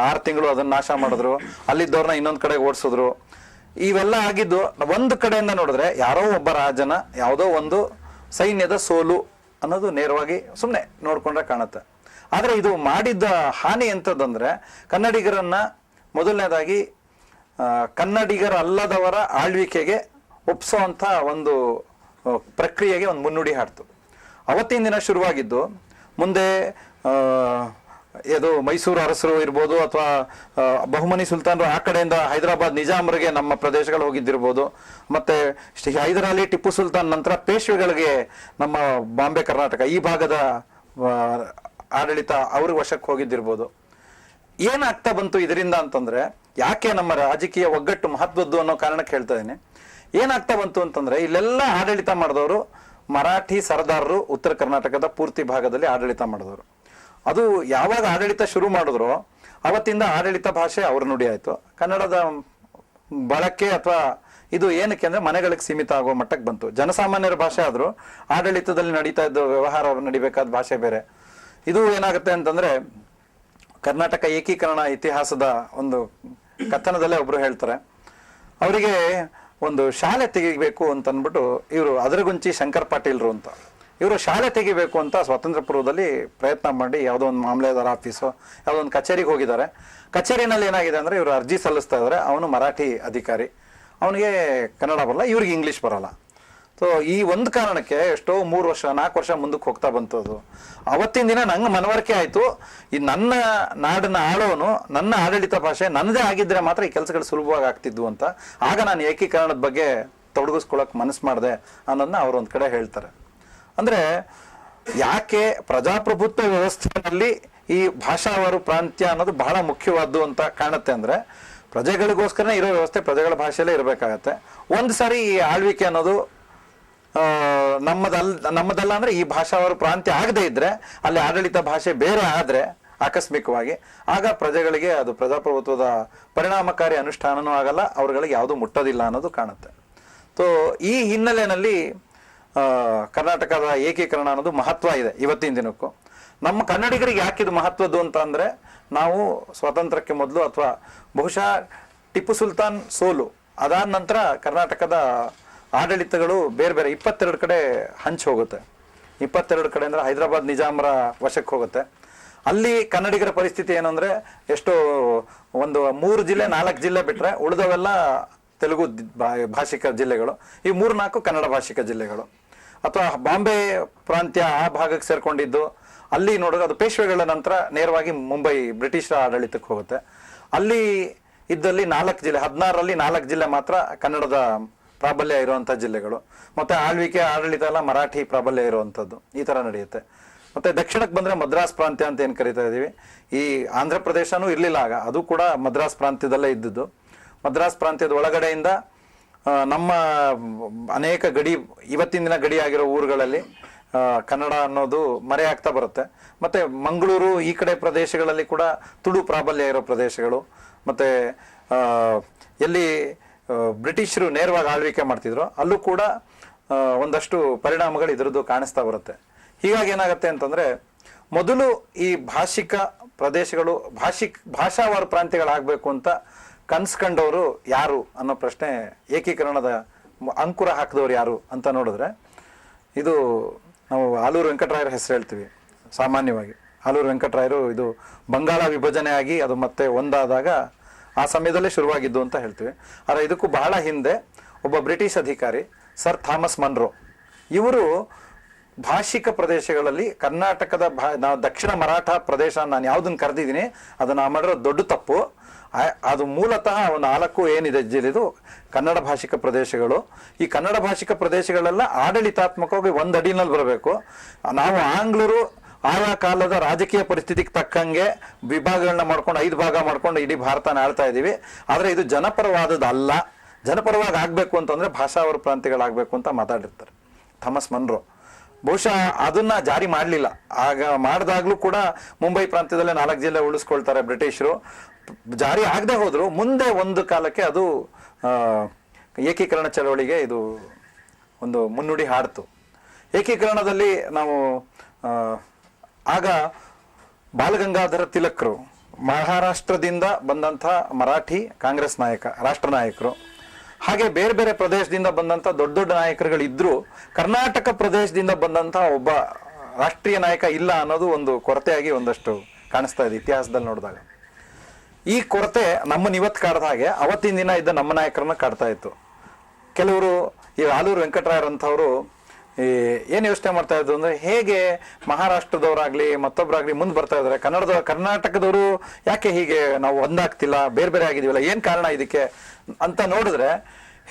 ಆರು ತಿಂಗಳು ಅದನ್ನ ನಾಶ ಮಾಡಿದ್ರು. ಅಲ್ಲಿದ್ದವ್ರನ್ನ ಇನ್ನೊಂದು ಕಡೆ ಓಡಿಸಿದ್ರು. ಇವೆಲ್ಲ ಆಗಿದ್ದು, ಒಂದು ಕಡೆಯಿಂದ ನೋಡಿದ್ರೆ ಯಾರೋ ಒಬ್ಬ ರಾಜನ ಯಾವುದೋ ಒಂದು ಸೈನ್ಯದ ಸೋಲು ಅನ್ನೋದು ನೇರವಾಗಿ ಸುಮ್ಮನೆ ನೋಡ್ಕೊಂಡ್ರೆ ಕಾಣುತ್ತೆ. ಆದರೆ ಇದು ಮಾಡಿದ್ದ ಹಾನಿ ಎಂಥದ್ದಂದರೆ ಕನ್ನಡಿಗರನ್ನ ಮೊದಲನೇದಾಗಿ ಕನ್ನಡಿಗರಲ್ಲದವರ ಆಳ್ವಿಕೆಗೆ ಒಪ್ಸೋವಂಥ ಒಂದು ಪ್ರಕ್ರಿಯೆಗೆ ಒಂದು ಮುನ್ನುಡಿ ಹಾಡ್ತು. ಅವತ್ತಿನ ದಿನ ಶುರುವಾಗಿದ್ದು, ಮುಂದೆ ಇದು ಮೈಸೂರು ಅರಸರು ಇರ್ಬೋದು ಅಥವಾ ಬಹುಮನಿ ಸುಲ್ತಾನರು ಆ ಕಡೆಯಿಂದ ಹೈದರಾಬಾದ್ ನಿಜಾಮರಿಗೆ ನಮ್ಮ ಪ್ರದೇಶಗಳು ಹೋಗಿದ್ದಿರ್ಬೋದು. ಮತ್ತೆ ಶ್ರೀ ಹೈದರ್ ಅಲಿ ಟಿಪ್ಪು ಸುಲ್ತಾನ್ ನಂತರ ಪೇಶ್ವೆಗಳಿಗೆ ನಮ್ಮ ಬಾಂಬೆ ಕರ್ನಾಟಕ, ಈ ಭಾಗದ ಆಡಳಿತ ಅವ್ರ ವಶಕ್ಕೆ ಹೋಗಿದ್ದಿರ್ಬೋದು. ಏನಾಗ್ತಾ ಬಂತು ಇದರಿಂದ ಅಂತಂದ್ರೆ, ಯಾಕೆ ನಮ್ಮ ರಾಜಕೀಯ ಒಗ್ಗಟ್ಟು ಮಹತ್ವದ್ದು ಅನ್ನೋ ಕಾರಣಕ್ಕೆ ಹೇಳ್ತಾ ಇದ್ದೀನಿ. ಏನಾಗ್ತಾ ಬಂತು ಅಂತಂದ್ರೆ ಇಲ್ಲೆಲ್ಲ ಆಡಳಿತ ಮಾಡಿದವರು ಮರಾಠಿ ಸರ್ದಾರರು ಉತ್ತರ ಕರ್ನಾಟಕದ ಪೂರ್ತಿ ಭಾಗದಲ್ಲಿ ಆಡಳಿತ ಮಾಡಿದವರು. ಅದು ಯಾವಾಗ ಆಡಳಿತ ಶುರು ಮಾಡಿದ್ರು ಅವತ್ತಿಂದ ಆಡಳಿತ ಭಾಷೆ ಅವ್ರ ನುಡಿ ಆಯ್ತು. ಕನ್ನಡದ ಬಳಕೆ ಅಥವಾ ಇದು ಏನಕ್ಕೆ ಅಂದರೆ ಮನೆಗಳಿಗೆ ಸೀಮಿತ ಆಗೋ ಮಟ್ಟಕ್ಕೆ ಬಂತು. ಜನಸಾಮಾನ್ಯರ ಭಾಷೆ ಆದ್ರೂ ಆಡಳಿತದಲ್ಲಿ ನಡೀತಾ ಇದ್ದ ವ್ಯವಹಾರ ನಡಿಬೇಕಾದ ಭಾಷೆ ಬೇರೆ. ಇದು ಏನಾಗುತ್ತೆ ಅಂತಂದ್ರೆ ಕರ್ನಾಟಕ ಏಕೀಕರಣ ಇತಿಹಾಸದ ಒಂದು ಕಥನದಲ್ಲೇ ಒಬ್ರು ಹೇಳ್ತಾರೆ. ಅವರಿಗೆ ಒಂದು ಶಾಲೆ ತೆಗಿಬೇಕು ಅಂತ ಅಂದ್ಬಿಟ್ಟು ಇವರು ಅದರಗುಂಚಿ ಶಂಕರ್ ಪಾಟೀಲ್ರು ಅಂತ. ಇವರು ಶಾಲೆ ತೆಗಿಬೇಕು ಅಂತ ಸ್ವಾತಂತ್ರ್ಯ ಪೂರ್ವದಲ್ಲಿ ಪ್ರಯತ್ನ ಮಾಡಿ ಯಾವುದೋ ಒಂದು ಮಾಮಲೆದಾರ ಆಫೀಸು, ಯಾವುದೋ ಒಂದು ಕಚೇರಿಗೆ ಹೋಗಿದ್ದಾರೆ. ಕಚೇರಿನಲ್ಲಿ ಏನಾಗಿದೆ ಅಂದರೆ ಇವರು ಅರ್ಜಿ ಸಲ್ಲಿಸ್ತಾ ಇದ್ದಾರೆ. ಅವನು ಮರಾಠಿ ಅಧಿಕಾರಿ. ಅವನಿಗೆ ಕನ್ನಡ ಬರಲ್ಲ, ಇವ್ರಿಗೆ ಇಂಗ್ಲೀಷ್ ಬರಲ್ಲ. ಸೊ ಈ ಒಂದು ಕಾರಣಕ್ಕೆ ಎಷ್ಟೋ ಮೂರು ವರ್ಷ, ನಾಲ್ಕು ವರ್ಷ ಮುಂದಕ್ಕೆ ಹೋಗ್ತಾ ಬಂತು ಅದು ಅವತ್ತಿನ ದಿನ ನಂಗೆ ಮನವರಿಕೆ ಆಯಿತು. ಈ ನನ್ನ ನಾಡನ್ನ ಆಳೋನು ನನ್ನ ಆಡಳಿತ ಭಾಷೆ ನನ್ನದೇ ಆಗಿದ್ರೆ ಮಾತ್ರ ಈ ಕೆಲಸಗಳು ಸುಲಭವಾಗಿ ಆಗ್ತಿದ್ವು ಅಂತ. ಆಗ ನಾನು ಏಕೀಕರಣದ ಬಗ್ಗೆ ತೊಡಗಿಸ್ಕೊಳಕ್ ಮನಸ್ಸು ಮಾಡಿದೆ ಅನ್ನೋದನ್ನ ಅವ್ರು ಒಂದ್ ಕಡೆ ಹೇಳ್ತಾರೆ. ಅಂದ್ರೆ, ಯಾಕೆ ಪ್ರಜಾಪ್ರಭುತ್ವ ವ್ಯವಸ್ಥೆಯಲ್ಲಿ ಈ ಭಾಷಾವಾರು ಪ್ರಾಂತ್ಯ ಅನ್ನೋದು ಬಹಳ ಮುಖ್ಯವಾದ್ದು ಅಂತ ಕಾಣುತ್ತೆ ಅಂದ್ರೆ, ಪ್ರಜೆಗಳಿಗೋಸ್ಕರನೇ ಇರೋ ವ್ಯವಸ್ಥೆ ಪ್ರಜೆಗಳ ಭಾಷೆಯಲ್ಲೇ ಇರಬೇಕಾಗತ್ತೆ. ಒಂದು ಸಾರಿ ಈ ಆಳ್ವಿಕೆ ಅನ್ನೋದು ನಮ್ಮದಲ್, ನಮ್ಮದಲ್ಲ ಅಂದ್ರೆ ಈ ಭಾಷಾವಾರು ಪ್ರಾಂತ್ಯ ಆಗದೇ ಇದ್ರೆ, ಅಲ್ಲಿ ಆಡಳಿತ ಭಾಷೆ ಬೇರೆ ಆದ್ರೆ, ಆಕಸ್ಮಿಕವಾಗಿ, ಆಗ ಪ್ರಜೆಗಳಿಗೆ ಅದು ಪ್ರಜಾಪ್ರಭುತ್ವದ ಪರಿಣಾಮಕಾರಿ ಅನುಷ್ಠಾನನೂ ಆಗಲ್ಲ, ಅವ್ರಗಳಿಗೆ ಯಾವುದು ಮುಟ್ಟೋದಿಲ್ಲ ಅನ್ನೋದು ಕಾಣುತ್ತೆ. ಸೊ ಈ ಹಿನ್ನೆಲೆಯಲ್ಲಿ ಕರ್ನಾಟಕದ ಏಕೀಕರಣ ಅನ್ನೋದು ಮಹತ್ವ ಇದೆ ಇವತ್ತಿನ ದಿನಕ್ಕೂ. ನಮ್ಮ ಕನ್ನಡಿಗರಿಗೆ ಯಾಕಿದು ಮಹತ್ವದ್ದು ಅಂತ ಅಂದರೆ, ನಾವು ಸ್ವಾತಂತ್ರ್ಯಕ್ಕೆ ಮೊದಲು ಅಥವಾ ಬಹುಶಃ ಟಿಪ್ಪು ಸುಲ್ತಾನ್ ಸೋಲು ಅದಾದ ನಂತರ ಕರ್ನಾಟಕದ ಆಡಳಿತಗಳು ಬೇರೆ ಬೇರೆ ಇಪ್ಪತ್ತೆರಡು ಕಡೆ ಹಂಚಿ ಹೋಗುತ್ತೆ. ಇಪ್ಪತ್ತೆರಡು ಕಡೆ ಅಂದರೆ ಹೈದರಾಬಾದ್, ನಿಜಾಮರ ವಶಕ್ಕೆ ಹೋಗುತ್ತೆ. ಅಲ್ಲಿ ಕನ್ನಡಿಗರ ಪರಿಸ್ಥಿತಿ ಏನಂದ್ರೆ ಎಷ್ಟೋ ಒಂದು ಮೂರು ಜಿಲ್ಲೆ, ನಾಲ್ಕು ಜಿಲ್ಲೆ ಬಿಟ್ಟರೆ ಉಳಿದವೆಲ್ಲ ತೆಲುಗು ಭಾಷಿಕ ಜಿಲ್ಲೆಗಳು. ಈ ಮೂರು ನಾಲ್ಕು ಕನ್ನಡ ಭಾಷಿಕ ಜಿಲ್ಲೆಗಳು. ಅಥವಾ ಬಾಂಬೆ ಪ್ರಾಂತ್ಯ ಆ ಭಾಗಕ್ಕೆ ಸೇರಿಕೊಂಡಿದ್ದು, ಅಲ್ಲಿ ನೋಡೋದು ಅದು ಪೇಶ್ವೆಗಳ ನಂತರ ನೇರವಾಗಿ ಮುಂಬೈ, ಬ್ರಿಟಿಷರ ಆಡಳಿತಕ್ಕೆ ಹೋಗುತ್ತೆ. ಅಲ್ಲಿ ಇದ್ದಲ್ಲಿ ನಾಲ್ಕು ಜಿಲ್ಲೆ, ಹದಿನಾರರಲ್ಲಿ ನಾಲ್ಕು ಜಿಲ್ಲೆ ಮಾತ್ರ ಕನ್ನಡದ ಪ್ರಾಬಲ್ಯ ಇರುವಂಥ ಜಿಲ್ಲೆಗಳು. ಮತ್ತೆ ಆಳ್ವಿಕೆ, ಆಡಳಿತ ಎಲ್ಲ ಮರಾಠಿ ಪ್ರಾಬಲ್ಯ ಇರುವಂಥದ್ದು ಈ ಥರ ನಡೆಯುತ್ತೆ. ಮತ್ತೆ ದಕ್ಷಿಣಕ್ಕೆ ಬಂದ್ರೆ ಮದ್ರಾಸ್ ಪ್ರಾಂತ್ಯ ಅಂತ ಏನು ಕರಿತಾ ಇದೀವಿ? ಈ ಆಂಧ್ರ ಪ್ರದೇಶನೂ ಇರಲಿಲ್ಲ ಆಗ. ಅದು ಕೂಡ ಮದ್ರಾಸ್ ಪ್ರಾಂತ್ಯದಲ್ಲೇ ಇದ್ದದ್ದು. ಮದ್ರಾಸ್ ಪ್ರಾಂತ್ಯದ ಒಳಗಡೆಯಿಂದ ನಮ್ಮ ಅನೇಕ ಗಡಿ, ಇವತ್ತಿನ ದಿನ ಗಡಿ ಆಗಿರೋ ಊರುಗಳಲ್ಲಿ ಕನ್ನಡ ಅನ್ನೋದು ಮರೆಯಾಗ್ತಾ ಬರುತ್ತೆ. ಮತ್ತೆ ಮಂಗಳೂರು ಈ ಕಡೆ ಪ್ರದೇಶಗಳಲ್ಲಿ ಕೂಡ ತುಳು ಪ್ರಾಬಲ್ಯ ಇರೋ ಪ್ರದೇಶಗಳು. ಮತ್ತೆ ಎಲ್ಲಿ ಬ್ರಿಟಿಷರು ನೇರವಾಗಿ ಆಳ್ವಿಕೆ ಮಾಡ್ತಿದ್ರು. ಅಲ್ಲೂ ಕೂಡ ಒಂದಷ್ಟು ಪರಿಣಾಮಗಳು ಇದರದ್ದು ಕಾಣಿಸ್ತಾ ಬರುತ್ತೆ. ಹೀಗಾಗಿ ಏನಾಗುತ್ತೆ ಅಂತಂದ್ರೆ, ಮೊದಲು ಈ ಭಾಷಿಕ ಪ್ರದೇಶಗಳು, ಭಾಷಿಕ್, ಭಾಷಾವಾರು ಪ್ರಾಂತ್ಯಗಳಾಗಬೇಕು ಅಂತ ಕನ್ಸ್ಕೊಂಡವರು ಯಾರು ಅನ್ನೋ ಪ್ರಶ್ನೆ ಏಕೀಕರಣದ ಅಂಕುರ ಹಾಕಿದವ್ರು ಯಾರು ಅಂತ ನೋಡಿದ್ರೆ, ಇದು ನಾವು ಆಲೂರು ವೆಂಕಟರಾಯರ ಹೆಸರು ಹೇಳ್ತೀವಿ, ಸಾಮಾನ್ಯವಾಗಿ. ಆಲೂರು ವೆಂಕಟರಾಯರು ಇದು ಬಂಗಾಳ ವಿಭಜನೆ ಆಗಿ ಅದು ಮತ್ತೆ ಒಂದಾದಾಗ ಆ ಸಮಯದಲ್ಲೇ ಶುರುವಾಗಿದ್ದು ಅಂತ ಹೇಳ್ತೀವಿ. ಆದರೆ ಇದಕ್ಕೂ ಬಹಳ ಹಿಂದೆ ಒಬ್ಬ ಬ್ರಿಟಿಷ್ ಅಧಿಕಾರಿ, ಸರ್ ಥಾಮಸ್ ಮನ್ರೋ. ಇವರು ಭಾಷಿಕ ಪ್ರದೇಶಗಳಲ್ಲಿ ಕರ್ನಾಟಕದ ಭಾ ನಾವು ದಕ್ಷಿಣ ಮರಾಠ ಪ್ರದೇಶ ನಾನು ಯಾವುದನ್ನು ಕರೆದಿದ್ದೀನಿ, ಅದನ್ನು ನಾವು ಮಾಡಿರೋ ದೊಡ್ಡ ತಪ್ಪು. ಅದು ಮೂಲತಃ ನಾಲ್ಕು ಏನಿದೆ ಜಿಲ್ಲೆದು, ಕನ್ನಡ ಭಾಷಿಕ ಪ್ರದೇಶಗಳು. ಈ ಕನ್ನಡ ಭಾಷಿಕ ಪ್ರದೇಶಗಳೆಲ್ಲ ಆಡಳಿತಾತ್ಮಕವಾಗಿ ಒಂದು ಅಡಿನಲ್ಲಿ ಬರಬೇಕು. ನಾವು ಆಂಗ್ಲರು ಆಯಾ ಕಾಲದ ರಾಜಕೀಯ ಪರಿಸ್ಥಿತಿಗೆ ತಕ್ಕಂಗೆ ವಿಭಾಗಗಳನ್ನ ಮಾಡ್ಕೊಂಡು, ಐದು ಭಾಗ ಮಾಡ್ಕೊಂಡು ಇಡೀ ಭಾರತನ ಆಳ್ತಾ ಇದ್ದೀವಿ ಆದರೆ ಇದು ಜನಪರವಾದದ್ದು ಅಲ್ಲ ಜನಪರವಾಗಿ ಆಗಬೇಕು ಅಂತಂದರೆ ಭಾಷಾವರ ಪ್ರಾಂತ್ಯಗಳಾಗಬೇಕು ಅಂತ ಮಾತಾಡಿರ್ತಾರೆ. Thomas Munro. ಬಹುಶಃ ಅದನ್ನು ಜಾರಿ ಮಾಡಲಿಲ್ಲ. ಆಗ ಮಾಡಿದಾಗ್ಲೂ ಕೂಡ ಮುಂಬೈ ಪ್ರಾಂತ್ಯದಲ್ಲೇ ನಾಲ್ಕು ಜಿಲ್ಲೆ ಉಳಿಸ್ಕೊಳ್ತಾರೆ ಬ್ರಿಟಿಷರು. ಜಾರಿ ಆಗದೆ ಹೋದರೂ. ಮುಂದೆ ಒಂದು ಕಾಲಕ್ಕೆ ಅದು ಏಕೀಕರಣ ಚಳವಳಿಗೆ ಇದು ಒಂದು ಮುನ್ನುಡಿ ಹಾಡ್ತು. ಏಕೀಕರಣದಲ್ಲಿ ನಾವು ಆಗ ಬಾಲಗಂಗಾಧರ ತಿಲಕ್ರು, ಮಹಾರಾಷ್ಟ್ರದಿಂದ ಬಂದಂಥ ಮರಾಠಿ ಕಾಂಗ್ರೆಸ್ ನಾಯಕ, ರಾಷ್ಟ್ರ ನಾಯಕರು. ಹಾಗೆ ಬೇರೆ ಬೇರೆ ಪ್ರದೇಶದಿಂದ ಬಂದಂಥ ದೊಡ್ಡ ದೊಡ್ಡ ನಾಯಕರುಗಳಿದ್ರು. ಕರ್ನಾಟಕ ಪ್ರದೇಶದಿಂದ ಬಂದಂಥ ಒಬ್ಬ ರಾಷ್ಟ್ರೀಯ ನಾಯಕ ಇಲ್ಲ ಅನ್ನೋದು ಒಂದು ಕೊರತೆಯಾಗಿ ಒಂದಷ್ಟು ಕಾಣಿಸ್ತಾ ಇದೆ ಇತಿಹಾಸದಲ್ಲಿ ನೋಡಿದಾಗ. ಈ ಕೊರತೆ ನಮ್ಮನ್ನು ಇವತ್ತು ಕಾಡ್ದ ಹಾಗೆ ಅವತ್ತಿನ ದಿನ ಇದ್ದ ನಮ್ಮ ನಾಯಕರನ್ನ ಕಾಡ್ತಾ ಇತ್ತು. ಕೆಲವರು ಈ ಆಲೂರು ವೆಂಕಟರಾಯರಂಥವ್ರು ಏನು ಯೋಚನೆ ಮಾಡ್ತಾ ಇದ್ದು ಅಂದ್ರೆ ಹೇಗೆ ಮಹಾರಾಷ್ಟ್ರದವರಾಗ್ಲಿ ಮತ್ತೊಬ್ಬರಾಗ್ಲಿ ಮುಂದೆ ಬರ್ತಾ ಇದ್ದಾರೆ ಕನ್ನಡದ, ಕರ್ನಾಟಕದವರು ಯಾಕೆ ಹೀಗೆ ನಾವು ಒಂದಾಗ್ತಿಲ್ಲ, ಬೇರೆ ಬೇರೆ ಆಗಿದ್ದೀವಲ್ಲ ಏನು ಕಾರಣ ಇದಕ್ಕೆ ಅಂತ ನೋಡಿದ್ರೆ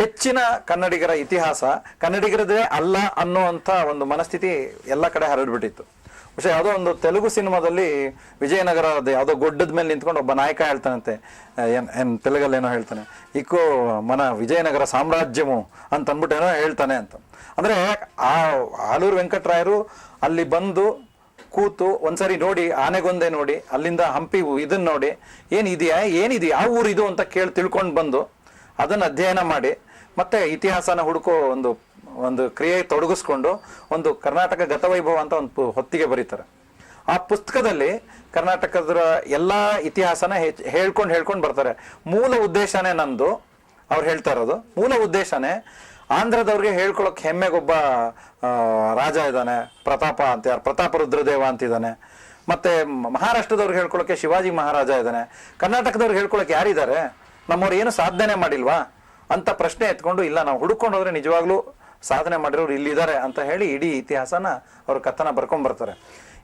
ಹೆಚ್ಚಿನ ಕನ್ನಡಿಗರ ಇತಿಹಾಸ, ಕನ್ನಡಿಗರದೇ ಅಲ್ಲ ಅನ್ನುವಂಥ ಒಂದು ಮನಸ್ಥಿತಿ ಎಲ್ಲ ಕಡೆ ಹರಡ್ಬಿಟ್ಟಿತ್ತು. ವಿಷಯ ಯಾವುದೋ ಒಂದು ತೆಲುಗು ಸಿನಿಮಾದಲ್ಲಿ ವಿಜಯನಗರ ಯಾವುದೋ ಗೊಡ್ಡದ ಮೇಲೆ ನಿಂತ್ಕೊಂಡು ಒಬ್ಬ ನಾಯಕ ಹೇಳ್ತಾನಂತೆ. ಏನು ಏನು ತೆಲುಗಲ್ಲೇನೋ ಹೇಳ್ತಾನೆ. ಇಕೋ ಮನ, ವಿಜಯನಗರ ಸಾಮ್ರಾಜ್ಯಮು ಅಂತ ಅಂದ್ಬಿಟ್ಟೇನೋ ಹೇಳ್ತಾನೆ ಅಂತ. ಅಂದ್ರೆ ಆ ಆಲೂರು ವೆಂಕಟರಾಯರು ಅಲ್ಲಿ ಬಂದು ಕೂತು ಒಂದ್ಸರಿ ನೋಡಿ, ಆನೆಗೊಂದೆ ನೋಡಿ, ಅಲ್ಲಿಂದ ಹಂಪಿ ಇದನ್ನ ನೋಡಿ, ಏನಿದೆಯಾ ಏನಿದೆ ಯಾವ ಊರು ಇದು ಅಂತ ಕೇಳಿ ತಿಳ್ಕೊಂಡು ಬಂದು ಅದನ್ನ ಅಧ್ಯಯನ ಮಾಡಿ, ಮತ್ತೆ ಇತಿಹಾಸನ ಹುಡುಕೋ ಒಂದು ಒಂದು ಕ್ರಿಯೆ ತೊಡಗಿಸ್ಕೊಂಡು ಒಂದು ಕರ್ನಾಟಕ ಗತವೈಭವ ಅಂತ ಒಂದು ಹೊತ್ತಿಗೆ ಬರೀತಾರೆ. ಆ ಪುಸ್ತಕದಲ್ಲಿ ಕರ್ನಾಟಕದ ಎಲ್ಲಾ ಇತಿಹಾಸನ ಹೇಳ್ಕೊಂಡು ಹೇಳ್ಕೊಂಡು ಬರ್ತಾರೆ. ಮೂಲ ಉದ್ದೇಶನೇ ನಂದು, ಅವ್ರು ಹೇಳ್ತಾ ಇರೋದು. ಮೂಲ ಉದ್ದೇಶನೇ ಆಂಧ್ರದವ್ರಿಗೆ ಹೇಳ್ಕೊಳಕ್ ಹೆಮ್ಮೆಗೊಬ್ಬ ರಾಜ ಇದ್ದಾನೆ. ಪ್ರತಾಪ ಅಂತ ಯಾರು, ಪ್ರತಾಪ ರುದ್ರದೇವ ಅಂತಿದ್ದಾನೆ ಮತ್ತೆ ಮಹಾರಾಷ್ಟ್ರದವ್ರಿಗೆ ಹೇಳ್ಕೊಳಕ್ಕೆ ಶಿವಾಜಿ ಮಹಾರಾಜ ಇದ್ದಾನೆ. ಕರ್ನಾಟಕದವ್ರಿಗೆ ಹೇಳ್ಕೊಳಕ್ಕೆ ಯಾರಿದ್ದಾರೆ? ನಮ್ಮವ್ರು ಏನು ಸಾಧನೆ ಮಾಡಿಲ್ವಾ? ಅಂತ ಪ್ರಶ್ನೆ ಎತ್ಕೊಂಡು, ಇಲ್ಲ, ನಾವು ಹುಡುಕೊಂಡು ಹೋದ್ರೆ ನಿಜವಾಗ್ಲೂ ಸಾಧನೆ ಮಾಡಿರೋರು ಇಲ್ಲಿದ್ದಾರೆ ಅಂತ ಹೇಳಿ ಇಡೀ ಇತಿಹಾಸನ ಅವ್ರ ಕಥನ ಬರ್ಕೊಂಡ್ ಬರ್ತಾರೆ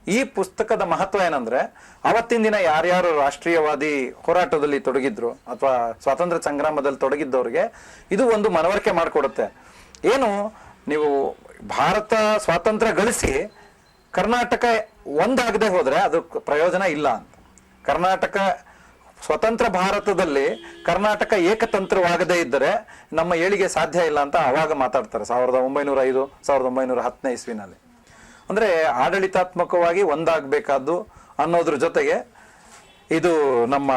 ಈ ಪುಸ್ತಕದ ಮಹತ್ವ ಏನಂದ್ರೆ, ಅವತ್ತಿನ ದಿನ ಯಾರ್ಯಾರು ರಾಷ್ಟ್ರೀಯವಾದಿ ಹೋರಾಟದಲ್ಲಿ ತೊಡಗಿದ್ರು ಅಥವಾ ಸ್ವಾತಂತ್ರ್ಯ ಸಂಗ್ರಾಮದಲ್ಲಿ ತೊಡಗಿದ್ದವ್ರಿಗೆ ಇದು ಒಂದು ಮನವರಿಕೆ ಮಾಡಿಕೊಡುತ್ತೆ. ಏನು, ನೀವು ಭಾರತ ಸ್ವಾತಂತ್ರ್ಯ ಗಳಿಸಿ ಕರ್ನಾಟಕ ಒಂದಾಗದೆ ಹೋದ್ರೆ ಅದು ಪ್ರಯೋಜನ ಇಲ್ಲ ಅಂತ. ಕರ್ನಾಟಕ, ಸ್ವತಂತ್ರ ಭಾರತದಲ್ಲಿ ಕರ್ನಾಟಕ ಏಕತಂತ್ರವಾಗದೇ ಇದ್ದರೆ ನಮ್ಮ ಏಳಿಗೆ ಸಾಧ್ಯ ಇಲ್ಲ ಅಂತ ಅವಾಗ ಮಾತಾಡ್ತಾರೆ, ಸಾವಿರದ ಒಂಬೈನೂರ ಐದು, ಸಾವಿರದ ಒಂಬೈನೂರ ಹತ್ತನೇ ಇಸ್ವಿನಲ್ಲಿ. ಅಂದ್ರೆ ಆಡಳಿತಾತ್ಮಕವಾಗಿ ಒಂದಾಗಬೇಕಾದ್ದು ಅನ್ನೋದ್ರ ಜೊತೆಗೆ ಇದು ನಮ್ಮ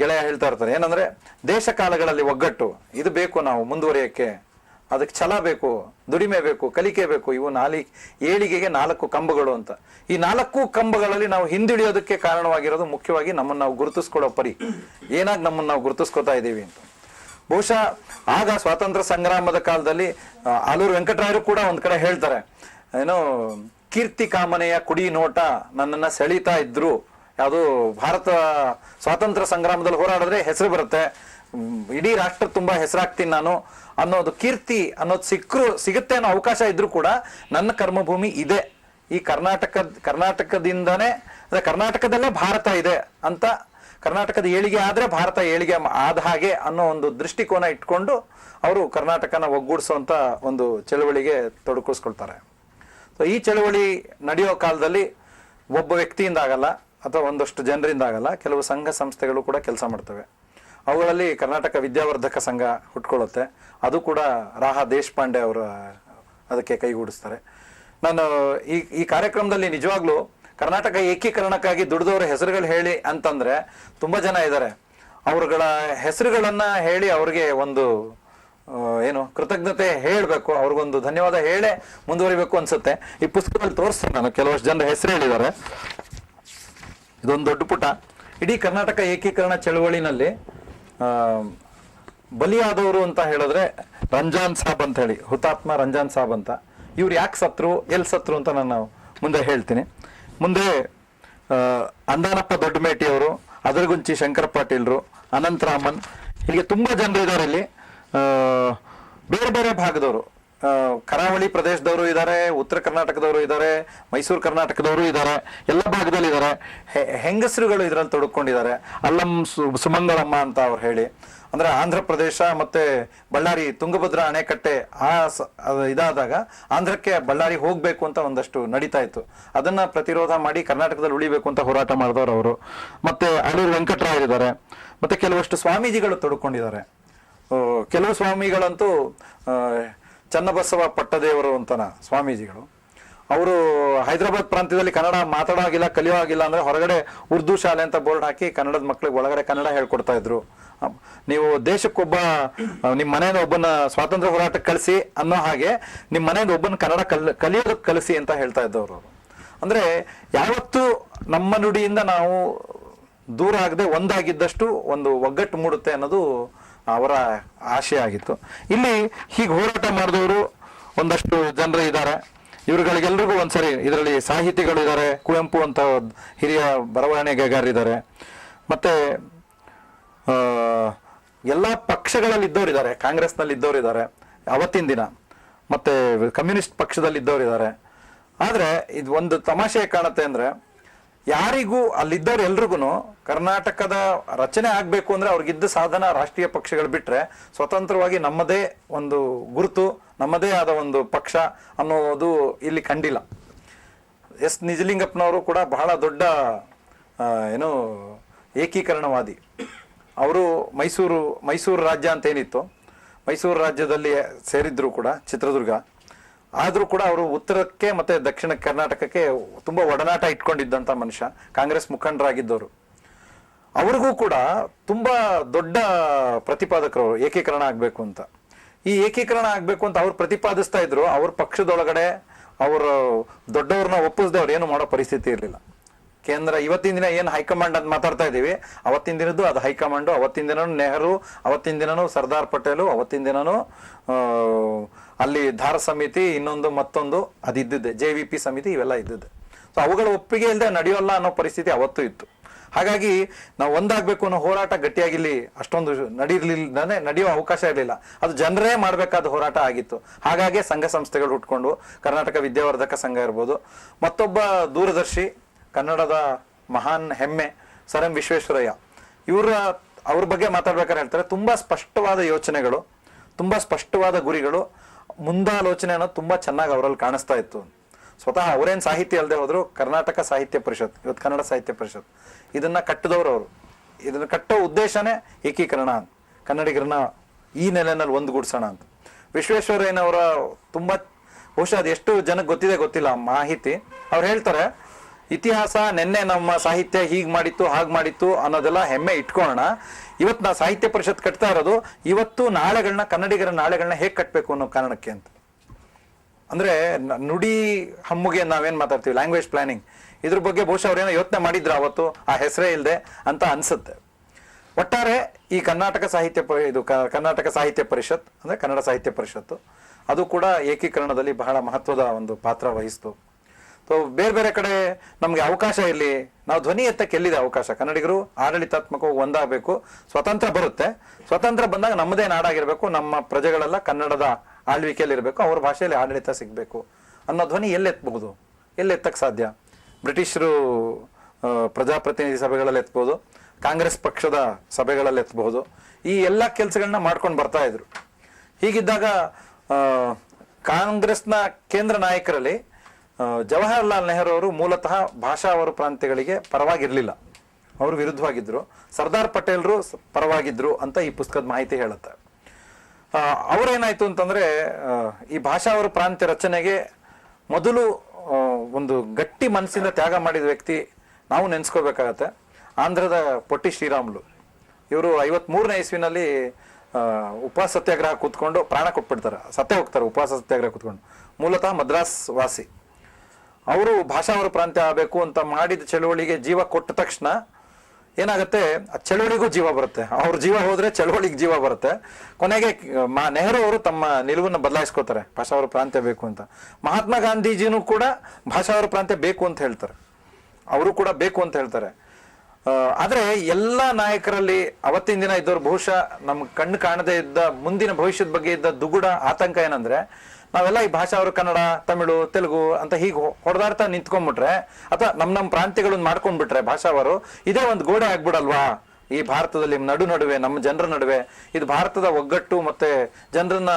ಗೆಳೆಯ ಹೇಳ್ತಾ ಇರ್ತಾರೆ ಏನಂದ್ರೆ ದೇಶ ಕಾಲಗಳಲ್ಲಿ ಒಗ್ಗಟ್ಟು, ಇದು ಬೇಕು ನಾವು ಮುಂದುವರಿಯೋಕ್ಕೆ, ಅದಕ್ಕೆ ಛಲ ಬೇಕು, ದುಡಿಮೆ ಬೇಕು, ಕಲಿಕೆ ಬೇಕು, ಇವು ನಾಲಿ ಏಳಿಗೆಗೆ ನಾಲ್ಕು ಕಂಬಗಳು ಅಂತ. ಈ ನಾಲ್ಕು ಕಂಬಗಳಲ್ಲಿ ನಾವು ಹಿಂದುಳಿಯೋದಕ್ಕೆ ಕಾರಣವಾಗಿರೋದು ಮುಖ್ಯವಾಗಿ ನಮ್ಮನ್ನು ನಾವು ಗುರುತಿಸ್ಕೊಳ್ಳೋ ಪರಿ. ಏನಾಗಿ ನಮ್ಮನ್ನು ನಾವು ಗುರುತಿಸ್ಕೊತಾ ಇದ್ದೀವಿ ಅಂತ. ಬಹುಶಃ ಆಗ ಸ್ವಾತಂತ್ರ್ಯ ಸಂಗ್ರಾಮದ ಕಾಲದಲ್ಲಿ ಆಲೂರು ವೆಂಕಟರಾಯರು ಕೂಡ ಒಂದು ಕಡೆ ಹೇಳ್ತಾರೆ. ಏನೋ ಕೀರ್ತಿ ಕಾಮನೆಯ ಕುಡಿ ನೋಟ ನನ್ನನ್ನು ಸೆಳೀತಾ ಇದ್ರು. ಯಾವುದು ಭಾರತ ಸ್ವಾತಂತ್ರ್ಯ ಸಂಗ್ರಾಮದಲ್ಲಿ ಹೋರಾಡಿದ್ರೆ ಹೆಸರು ಬರುತ್ತೆ. ಇಡೀ ರಾಷ್ಟ್ರ ತುಂಬಾ ಹೆಸರಾಗ್ತೀನಿ ನಾನು. ಅನ್ನೋದು ಕೀರ್ತಿ ಅನ್ನೋದು ಸಿಕ್ಕರು ಸಿಗುತ್ತೆ ಅನ್ನೋ ಅವಕಾಶ ಇದ್ರೂ ಕೂಡ ನನ್ನ ಕರ್ಮಭೂಮಿ ಇದೆ. ಈ ಕರ್ನಾಟಕ ಕರ್ನಾಟಕದಿಂದನೇ, ಅಂದ್ರೆ ಕರ್ನಾಟಕದಲ್ಲೇ ಭಾರತ ಇದೆ ಅಂತ, ಕರ್ನಾಟಕದ ಏಳಿಗೆ ಆದ್ರೆ ಭಾರತ ಏಳಿಗೆ ಆದ ಹಾಗೆ ಅನ್ನೋ ಒಂದು ದೃಷ್ಟಿಕೋನ ಇಟ್ಕೊಂಡು ಅವರು ಕರ್ನಾಟಕನ ಒಗ್ಗೂಡಿಸುವಂತ ಒಂದು ಚಳವಳಿಗೆ ತೊಡಗಿಸ್ಕೊಳ್ತಾರೆ ಸೊ ಈ ಚಳವಳಿ ನಡೆಯೋ ಕಾಲದಲ್ಲಿ ಒಬ್ಬ ವ್ಯಕ್ತಿಯಿಂದ ಆಗಲ್ಲ ಅಥವಾ ಒಂದಷ್ಟು ಜನರಿಂದ ಆಗಲ್ಲ, ಕೆಲವು ಸಂಘ ಸಂಸ್ಥೆಗಳು ಕೂಡ ಕೆಲಸ ಮಾಡ್ತವೆ. ಅವುಗಳಲ್ಲಿ ಕರ್ನಾಟಕ ವಿದ್ಯಾವರ್ಧಕ ಸಂಘ ಹುಟ್ಕೊಳ್ಳುತ್ತೆ. ಅದು ಕೂಡ ರಾಹ ದೇಶಪಾಂಡೆ ಅವರು ಅದಕ್ಕೆ ಕೈಗೂಡಿಸ್ತಾರೆ. ನಾನು ಈ ಈ ಕಾರ್ಯಕ್ರಮದಲ್ಲಿ ನಿಜವಾಗ್ಲೂ ಕರ್ನಾಟಕ ಏಕೀಕರಣಕ್ಕಾಗಿ ದುಡಿದವರ ಹೆಸರುಗಳು ಹೇಳಿ ಅಂತಂದ್ರೆ ತುಂಬಾ ಜನ ಇದ್ದಾರೆ. ಅವರುಗಳ ಹೆಸರುಗಳನ್ನು ಹೇಳಿ ಅವ್ರಿಗೆ ಒಂದು ಏನು, ಕೃತಜ್ಞತೆ ಹೇಳಬೇಕು, ಅವ್ರಿಗೊಂದು ಧನ್ಯವಾದ ಹೇಳೇ ಮುಂದುವರಿಬೇಕು ಅನ್ಸುತ್ತೆ. ಈ ಪುಸ್ತಕದಲ್ಲಿ ತೋರಿಸ್ತೀನಿ ನಾನು, ಕೆಲವಷ್ಟು ಜನರ ಹೆಸರು ಹೇಳಿದ್ದಾರೆ. ಇದೊಂದು ದೊಡ್ಡ ಪುಟ. ಇಡೀ ಕರ್ನಾಟಕ ಏಕೀಕರಣ ಚಳುವಳಿನಲ್ಲಿ ಬಲಿಯಾದವರು ಅಂತ ಹೇಳಿದ್ರೆ ರಂಜಾನ್ ಸಾಬ್ ಅಂತ ಹೇಳಿ, ಹುತಾತ್ಮ ರಂಜಾನ್ ಸಾಬ್ ಅಂತ. ಇವ್ರು ಯಾಕೆ ಸತ್ರು ಎಲ್ಲಿ ಸತ್ರು ಅಂತ ನಾನು ಮುಂದೆ ಹೇಳ್ತೀನಿ. ಮುಂದೆ ಅಂದಾನಪ್ಪ ದೊಡ್ಡಮೇಟಿಯವರು, ಅದರಗುಂಚಿ ಶಂಕರ ಪಾಟೀಲ್ರು, ಅನಂತರಾಮನ್, ಹೀಗೆ ತುಂಬಾ ಜನರು ಇದ್ದಾರೆ ಇಲ್ಲಿ. ಬೇರೆ ಬೇರೆ ಭಾಗದವರು. ಕರಾವಳಿ ಪ್ರದೇಶದವರು ಇದ್ದಾರೆ ಉತ್ತರ ಕರ್ನಾಟಕದವರು ಇದ್ದಾರೆ ಮೈಸೂರು ಕರ್ನಾಟಕದವರು ಇದ್ದಾರೆ ಎಲ್ಲ ಭಾಗದಲ್ಲಿ ಇದ್ದಾರೆ ಹೆಂಗಸರುಗಳು ಇದರಲ್ಲಿ ತೊಡಕೊಂಡಿದ್ದಾರೆ. ಅಲ್ಲಂ ಸುಮಂಗಳಮ್ಮ ಅಂತ ಅವ್ರು ಹೇಳಿ. ಅಂದ್ರೆ ಆಂಧ್ರ ಪ್ರದೇಶ ಮತ್ತೆ ಬಳ್ಳಾರಿ, ತುಂಗಭದ್ರಾ, ಅಣೆಕಟ್ಟೆ, ಆ ಇದಾದಾಗ ಆಂಧ್ರಕ್ಕೆ ಬಳ್ಳಾರಿ ಹೋಗ್ಬೇಕು ಅಂತ ಒಂದಷ್ಟು ನಡೀತಾ ಇತ್ತು. ಅದನ್ನ ಪ್ರತಿರೋಧ ಮಾಡಿ ಕರ್ನಾಟಕದಲ್ಲಿ ಉಳಿಬೇಕು ಅಂತ ಹೋರಾಟ ಮಾಡಿದವರು ಅವರು. ಮತ್ತೆ ಅಳೂರು ವೆಂಕಟರಾಯರಿದ್ದಾರೆ. ಮತ್ತೆ ಕೆಲವಷ್ಟು ಸ್ವಾಮೀಜಿಗಳು ತೊಡ್ಕೊಂಡಿದ್ದಾರೆ. ಕೆಲವು ಸ್ವಾಮಿಗಳಂತೂ ಚನ್ನಬಸವ ಪಟ್ಟದೇವರು ಅಂತನ ಸ್ವಾಮೀಜಿಗಳು. ಅವರು ಹೈದರಾಬಾದ್ ಪ್ರಾಂತ್ಯದಲ್ಲಿ ಕನ್ನಡ ಮಾತಾಡೋ ಆಗಿಲ್ಲ ಕಲಿಯೋ ಹಾಗಿಲ್ಲ ಅಂದ್ರೆ ಹೊರಗಡೆ ಉರ್ದು ಶಾಲೆ ಅಂತ ಬೋರ್ಡ್ ಹಾಕಿ ಕನ್ನಡದ ಮಕ್ಕಳಿಗೆ ಒಳಗಡೆ ಕನ್ನಡ ಹೇಳ್ಕೊಡ್ತಾ ಇದ್ರು. ನೀವು ದೇಶಕ್ಕೊಬ್ಬ ನಿಮ್ಮ ಮನೆಯಿಂದ ಒಬ್ಬನ ಸ್ವಾತಂತ್ರ್ಯ ಹೋರಾಟಕ್ಕೆ ಕಳಿಸಿ ಅನ್ನೋ ಹಾಗೆ ನಿಮ್ಮ ಮನೆಯಿಂದ ಒಬ್ಬನ ಕನ್ನಡ ಕಲ್, ಕಲಿಯೋದಕ್ಕೆ ಕಲಿಸಿ ಅಂತ ಹೇಳ್ತಾ ಇದ್ದವರು ಅಂದರೆ ಯಾವತ್ತು ನಮ್ಮ ನುಡಿಯಿಂದ ನಾವು ದೂರ ಆಗದೆ ಒಂದಾಗಿದ್ದಷ್ಟು ಒಂದು ಒಗ್ಗಟ್ಟು ಮೂಡುತ್ತೆ ಅನ್ನೋದು ಅವರ ಆಶಯ ಆಗಿತ್ತು. ಇಲ್ಲಿ ಹೀಗೆ ಹೋರಾಟ ಮಾಡಿದವರು ಒಂದಷ್ಟು ಜನರು ಇದ್ದಾರೆ. ಇವ್ರುಗಳಿಗೆಲ್ರಿಗೂ ಒಂದ್ಸರಿ ಇದರಲ್ಲಿ ಸಾಹಿತಿಗಳು ಇದ್ದಾರೆ. ಕುವೆಂಪು ಅಂತ ಹಿರಿಯ ಬರವಣಿಗೆಗಾರಿದ್ದಾರೆ ಮತ್ತೆ ಎಲ್ಲ ಪಕ್ಷಗಳಲ್ಲಿ ಇದ್ದವರು ಇದ್ದಾರೆ. ಕಾಂಗ್ರೆಸ್ನಲ್ಲಿ ಇದ್ದವರು ಇದ್ದಾರೆ. ಅವತ್ತಿನ ದಿನ. ಮತ್ತೆ ಕಮ್ಯುನಿಸ್ಟ್ ಪಕ್ಷದಲ್ಲಿ ಇದ್ದವರು ಇದ್ದಾರೆ. ಆದ್ರೆ ಇದು ಒಂದು ತಮಾಷೆ ಕಾಣುತ್ತೆ ಅಂದ್ರೆ ಯಾರಿಗೂ ಅಲ್ಲಿದ್ದವ್ರು ಎಲ್ರಿಗೂ ಕರ್ನಾಟಕದ ರಚನೆ ಆಗಬೇಕು ಅಂದ್ರೆ ಅವ್ರಿಗಿದ್ದ ಸಾಧನ ರಾಷ್ಟ್ರೀಯ ಪಕ್ಷಗಳು ಬಿಟ್ರೆ ಸ್ವತಂತ್ರವಾಗಿ ನಮ್ಮದೇ ಒಂದು ಗುರುತು, ನಮ್ಮದೇ ಆದ ಒಂದು ಪಕ್ಷ ಅನ್ನೋದು ಇಲ್ಲಿ ಕಂಡಿಲ್ಲ. ಎಸ್ ನಿಜಲಿಂಗಪ್ಪನವರು ಕೂಡ ಬಹಳ ದೊಡ್ಡ ಏನು ಏಕೀಕರಣವಾದಿ. ಅವರು ಮೈಸೂರು ಮೈಸೂರು ರಾಜ್ಯ ಅಂತ ಏನಿತ್ತು, ಮೈಸೂರು ರಾಜ್ಯದಲ್ಲಿ ಸೇರಿದ್ರು ಕೂಡ ಚಿತ್ರದುರ್ಗ. ಆದರೂ ಕೂಡ ಅವರು ಉತ್ತರಕ್ಕೆ ಮತ್ತೆ ದಕ್ಷಿಣ ಕರ್ನಾಟಕಕ್ಕೆ ತುಂಬಾ ಒಡನಾಟ ಇಟ್ಕೊಂಡಿದ್ದಂತ ಮನುಷ್ಯ, ಕಾಂಗ್ರೆಸ್ ಮುಖಂಡರಾಗಿದ್ದವರು. ಅವ್ರಿಗೂ ಕೂಡ ತುಂಬಾ ದೊಡ್ಡ ಪ್ರತಿಪಾದಕರು ಏಕೀಕರಣ ಆಗಬೇಕು ಅಂತ. ಈ ಏಕೀಕರಣ ಆಗಬೇಕು ಅಂತ ಅವ್ರು ಪ್ರತಿಪಾದಿಸ್ತಾ ಇದ್ರು, ಅವ್ರ ಪಕ್ಷದೊಳಗಡೆ ಅವರು ದೊಡ್ಡವ್ರನ್ನ ಒಪ್ಪಿಸದೆ ಅವ್ರು ಏನು ಮಾಡೋ ಪರಿಸ್ಥಿತಿ ಇರಲಿಲ್ಲ. ಕೇಂದ್ರ ಇವತ್ತಿನ ದಿನ ಏನು ಹೈಕಮಾಂಡ್ ಅಂತ ಮಾತಾಡ್ತಾ ಇದೀವಿ, ಅವತ್ತಿನ ದಿನದ್ದು ಅದು ಹೈಕಮಾಂಡು, ಅವತ್ತಿನ ದಿನನೂ ನೆಹರು, ಅವತ್ತಿನ ದಿನನೂ ಸರ್ದಾರ್ ಪಟೇಲು, ಅವತ್ತಿನ ದಿನನೂ ಅಲ್ಲಿ ಧಾರ ಸಮಿತಿ, ಇನ್ನೊಂದು ಮತ್ತೊಂದು, ಅದು ಇದ್ದಿದ್ದೆ ಜೆ ವಿ ಪಿ ಸಮಿತಿ ಇವೆಲ್ಲ ಇದ್ದಿದ್ದೆ ಸೊ ಅವುಗಳ ಒಪ್ಪಿಗೆ ಇಲ್ಲದೆ ನಡೆಯೋಲ್ಲ ಅನ್ನೋ ಪರಿಸ್ಥಿತಿ ಅವತ್ತು ಇತ್ತು. ಹಾಗಾಗಿ ನಾವು ಒಂದಾಗಬೇಕು ಅನ್ನೋ ಹೋರಾಟ ಗಟ್ಟಿಯಾಗಿ ಇಲ್ಲಿ ಅಷ್ಟೊಂದು ನಡೀರ್ಲಿಲ್ಲದೇ ನಡೆಯೋ ಅವಕಾಶ ಇರಲಿಲ್ಲ. ಅದು ಜನರೇ ಮಾಡಬೇಕಾದ ಹೋರಾಟ ಆಗಿತ್ತು. ಹಾಗಾಗಿ ಸಂಘ ಸಂಸ್ಥೆಗಳು ಹುಟ್ಕೊಂಡು ಕರ್ನಾಟಕ ವಿದ್ಯಾವರ್ಧಕ ಸಂಘ ಇರ್ಬೋದು, ಮತ್ತೊಬ್ಬ ದೂರದರ್ಶಿ, ಕನ್ನಡದ ಮಹಾನ್ ಹೆಮ್ಮೆ, ಸರ್ ಎಂ ವಿಶ್ವೇಶ್ವರಯ್ಯ. ಇವರ, ಅವ್ರ ಬಗ್ಗೆ ಮಾತಾಡ್ಬೇಕಾದ್ರೆ ಹೇಳ್ತಾರೆ, ತುಂಬಾ ಸ್ಪಷ್ಟವಾದ ಯೋಚನೆಗಳು, ತುಂಬಾ ಸ್ಪಷ್ಟವಾದ ಗುರಿಗಳು ಮುಂದಾಲೋಚನೆ ಅನ್ನೋದು ತುಂಬಾ ಚೆನ್ನಾಗಿ ಅವರಲ್ಲಿ ಕಾಣಿಸ್ತಾ ಇತ್ತು. ಸ್ವತಃ ಅವರೇನ್ ಸಾಹಿತ್ಯ ಅಲ್ಲದೆ ಹೋದ್ರು ಕರ್ನಾಟಕ ಸಾಹಿತ್ಯ ಪರಿಷತ್, ಇವತ್ತು ಕನ್ನಡ ಸಾಹಿತ್ಯ ಪರಿಷತ್. ಇದನ್ನ ಕಟ್ಟಿದವರು ಅವರು. ಇದನ್ನು ಕಟ್ಟೋ ಉದ್ದೇಶನೇ ಏಕೀಕರಣ ಅಂತ. ಕನ್ನಡಿಗರನ್ನ ಈ ನೆಲೆನಲ್ಲಿ ಒಂದುಗೂಡಿಸೋಣ ಅಂತ. ವಿಶ್ವೇಶ್ವರಯ್ಯನವರ ತುಂಬ, ಬಹುಶಃ ಎಷ್ಟು ಜನಕ್ಕೆ ಗೊತ್ತಿದೆ ಗೊತ್ತಿಲ್ಲ ಮಾಹಿತಿ. ಅವ್ರು ಹೇಳ್ತಾರೆ ಇತಿಹಾಸ ನಿನ್ನೆ ನಮ್ಮ ಸಾಹಿತ್ಯ ಹೀಗೆ ಮಾಡಿತ್ತು, ಹಾಗೆ ಮಾಡಿತ್ತು ಅನ್ನೋದೆಲ್ಲ ಹೆಮ್ಮೆ ಇಟ್ಕೊಳ್ಳೋಣ ಇವತ್ತು ನಾ ಸಾಹಿತ್ಯ ಪರಿಷತ್ ಕಟ್ತಾ ಇರೋದು, ಇವತ್ತು ನಾಳೆಗಳನ್ನ ಕನ್ನಡಿಗರ ನಾಳೆಗಳನ್ನ ಹೇಗೆ ಕಟ್ಟಬೇಕು ಅನ್ನೋ ಕಾರಣಕ್ಕೆ ಅಂತ. ಅಂದ್ರೆ ನುಡಿ ಹಮ್ಮುಗೆ ನಾವೇನ್ ಮಾತಾಡ್ತೀವಿ ಲ್ಯಾಂಗ್ವೇಜ್ ಪ್ಲಾನಿಂಗ್ ಇದ್ರ ಬಗ್ಗೆ ಬಹುಶಃ ಅವ್ರೇನೋ ಯೋಚನೆ ಮಾಡಿದ್ರು ಅವತ್ತು, ಆ ಹೆಸರೇ ಇಲ್ಲದೆ ಅಂತ ಅನ್ಸುತ್ತೆ. ಒಟ್ಟಾರೆ ಈ ಕರ್ನಾಟಕ ಸಾಹಿತ್ಯ ಇದು ಕರ್ನಾಟಕ ಸಾಹಿತ್ಯ ಪರಿಷತ್, ಅಂದ್ರೆ ಕನ್ನಡ ಸಾಹಿತ್ಯ ಪರಿಷತ್ತು, ಅದು ಕೂಡ ಏಕೀಕರಣದಲ್ಲಿ ಬಹಳ ಮಹತ್ವದ ಒಂದು ಪಾತ್ರ ವಹಿಸ್ತು. ಬೇರೆ ಬೇರೆ ಕಡೆ ನಮಗೆ ಅವಕಾಶ ಇರಲಿ. ನಾವು ಧ್ವನಿ ಎತ್ತಕ್ಕೆ ಎಲ್ಲಿದೆ ಅವಕಾಶ? ಕನ್ನಡಿಗರು ಆಡಳಿತಾತ್ಮಕವಾಗಿ ಒಂದಾಗಬೇಕು. ಸ್ವತಂತ್ರ ಬರುತ್ತೆ. ಸ್ವತಂತ್ರ ಬಂದಾಗ ನಮ್ಮದೇ ನಾಡಾಗಿರಬೇಕು. ನಮ್ಮ ಪ್ರಜೆಗಳೆಲ್ಲ ಕನ್ನಡದ ಆಳ್ವಿಕೆಯಲ್ಲಿ ಇರಬೇಕು ಅವ್ರ ಭಾಷೆಯಲ್ಲಿ ಆಡಳಿತ ಸಿಗಬೇಕು. ಅನ್ನೋ ಧ್ವನಿ ಎಲ್ಲೆತ್ತಬಹುದು ಎಲ್ಲೆತ್ತಕ್ಕೆ ಸಾಧ್ಯ? ಬ್ರಿಟಿಷರು ಪ್ರಜಾಪ್ರತಿನಿಧಿ ಸಭೆಗಳಲ್ಲಿ ಎತ್ತಬಹುದು ಕಾಂಗ್ರೆಸ್ ಪಕ್ಷದ ಸಭೆಗಳಲ್ಲಿ ಎತ್ತಬಹುದು ಈ ಎಲ್ಲ ಕೆಲಸಗಳನ್ನ ಮಾಡ್ಕೊಂಡು ಬರ್ತಾ ಇದ್ರು. ಹೀಗಿದ್ದಾಗ ಕಾಂಗ್ರೆಸ್ನ ಕೇಂದ್ರ ನಾಯಕರಲ್ಲಿ ಜವಾಹರ್ಲಾಲ್ ನೆಹರು ಅವರು ಮೂಲತಃ ಭಾಷಾ ಅವರ ಪ್ರಾಂತ್ಯಗಳಿಗೆ ಪರವಾಗಿರಲಿಲ್ಲ. ಅವರು ವಿರುದ್ಧವಾಗಿದ್ದರು ಸರ್ದಾರ್ ಪಟೇಲ್ರು ಪರವಾಗಿದ್ದರು ಅಂತ ಈ ಪುಸ್ತಕದ ಮಾಹಿತಿ ಹೇಳುತ್ತೆ. ಅವರೇನಾಯಿತು ಅಂತಂದರೆ ಈ ಭಾಷಾ ಅವರ ಪ್ರಾಂತ್ಯ ರಚನೆಗೆ ಮೊದಲು ಒಂದು ಗಟ್ಟಿ ಮನಸ್ಸಿಂದ ತ್ಯಾಗ ಮಾಡಿದ ವ್ಯಕ್ತಿ ನಾವು ನೆನೆಸ್ಕೋಬೇಕಾಗತ್ತೆ. ಆಂಧ್ರದ ಪೊಟ್ಟಿ ಶ್ರೀರಾಮುಲು. ಇವರು ಐವತ್ಮೂರನೇ ಇಸ್ವಿನಲ್ಲಿ ಉಪವಾಸ ಸತ್ಯಾಗ್ರಹ ಕೂತ್ಕೊಂಡು ಪ್ರಾಣ ಕೊಟ್ಬಿಡ್ತಾರೆ. ಸತ್ಯ ಹೋಗ್ತಾರೆ, ಉಪವಾಸ ಸತ್ಯಾಗ್ರಹ ಕೂತ್ಕೊಂಡು. ಮೂಲತಃ ಮದ್ರಾಸ್ ವಾಸಿ. ಅವರು ಭಾಷಾವರ ಪ್ರಾಂತ್ಯ ಆಗಬೇಕು ಅಂತ ಮಾಡಿದ ಚಳುವಳಿಗೆ ಜೀವ ಕೊಟ್ಟ ತಕ್ಷಣ ಏನಾಗುತ್ತೆ? ಆ ಚಳುವಳಿಗೂ ಜೀವ ಬರುತ್ತೆ. ಅವ್ರ ಜೀವ ಹೋದ್ರೆ ಚಳುವಳಿಗೆ ಜೀವ ಬರುತ್ತೆ. ಕೊನೆಗೆ ಮಾ ನೆಹರು ಅವರು ತಮ್ಮ ನಿಲುವನ್ನು ಬದಲಾಯಿಸ್ಕೋತಾರೆ. ಭಾಷಾವರ ಪ್ರಾಂತ್ಯ ಬೇಕು ಅಂತ. ಮಹಾತ್ಮ ಗಾಂಧೀಜಿನೂ ಕೂಡ ಭಾಷಾವರ ಪ್ರಾಂತ್ಯ ಬೇಕು ಅಂತ ಹೇಳ್ತಾರೆ. ಅವರು ಕೂಡ ಬೇಕು ಅಂತ ಹೇಳ್ತಾರೆ. ಆದರೆ ಎಲ್ಲ ನಾಯಕರಲ್ಲಿ ಅವತ್ತಿನ ದಿನ ಇದ್ದವ್ರು ಬಹುಶಃ ನಮ್ಗೆ ಕಣ್ಣು ಕಾಣದೇ ಇದ್ದ, ಮುಂದಿನ ಭವಿಷ್ಯದ ಬಗ್ಗೆ ಇದ್ದ ದುಗುಡ ಆತಂಕ ಏನಂದ್ರೆ ನಾವೆಲ್ಲ ಈ ಭಾಷಾ ಅವರು ಕನ್ನಡ, ತಮಿಳು, ತೆಲುಗು ಅಂತ ಹೀಗೆ ಹೊಡೆದಾಡ್ತಾ ನಿಂತ್ಕೊಂಡ್ಬಿಟ್ರೆ, ಅಥವಾ ನಮ್ಮ ನಮ್ಮ ಪ್ರಾಂತ್ಯಗಳನ್ನ ಮಾಡ್ಕೊಂಡ್ಬಿಟ್ರೆ ಭಾಷಾವರು, ಇದೇ ಒಂದು ಗೋಡೆ ಆಗ್ಬಿಡಲ್ವಾ? ಈ ಭಾರತದಲ್ಲಿ ನಡು ನಡುವೆ, ನಮ್ಮ ಜನರ ನಡುವೆ, ಇದು ಭಾರತದ ಒಗ್ಗಟ್ಟು ಮತ್ತೆ ಜನರನ್ನ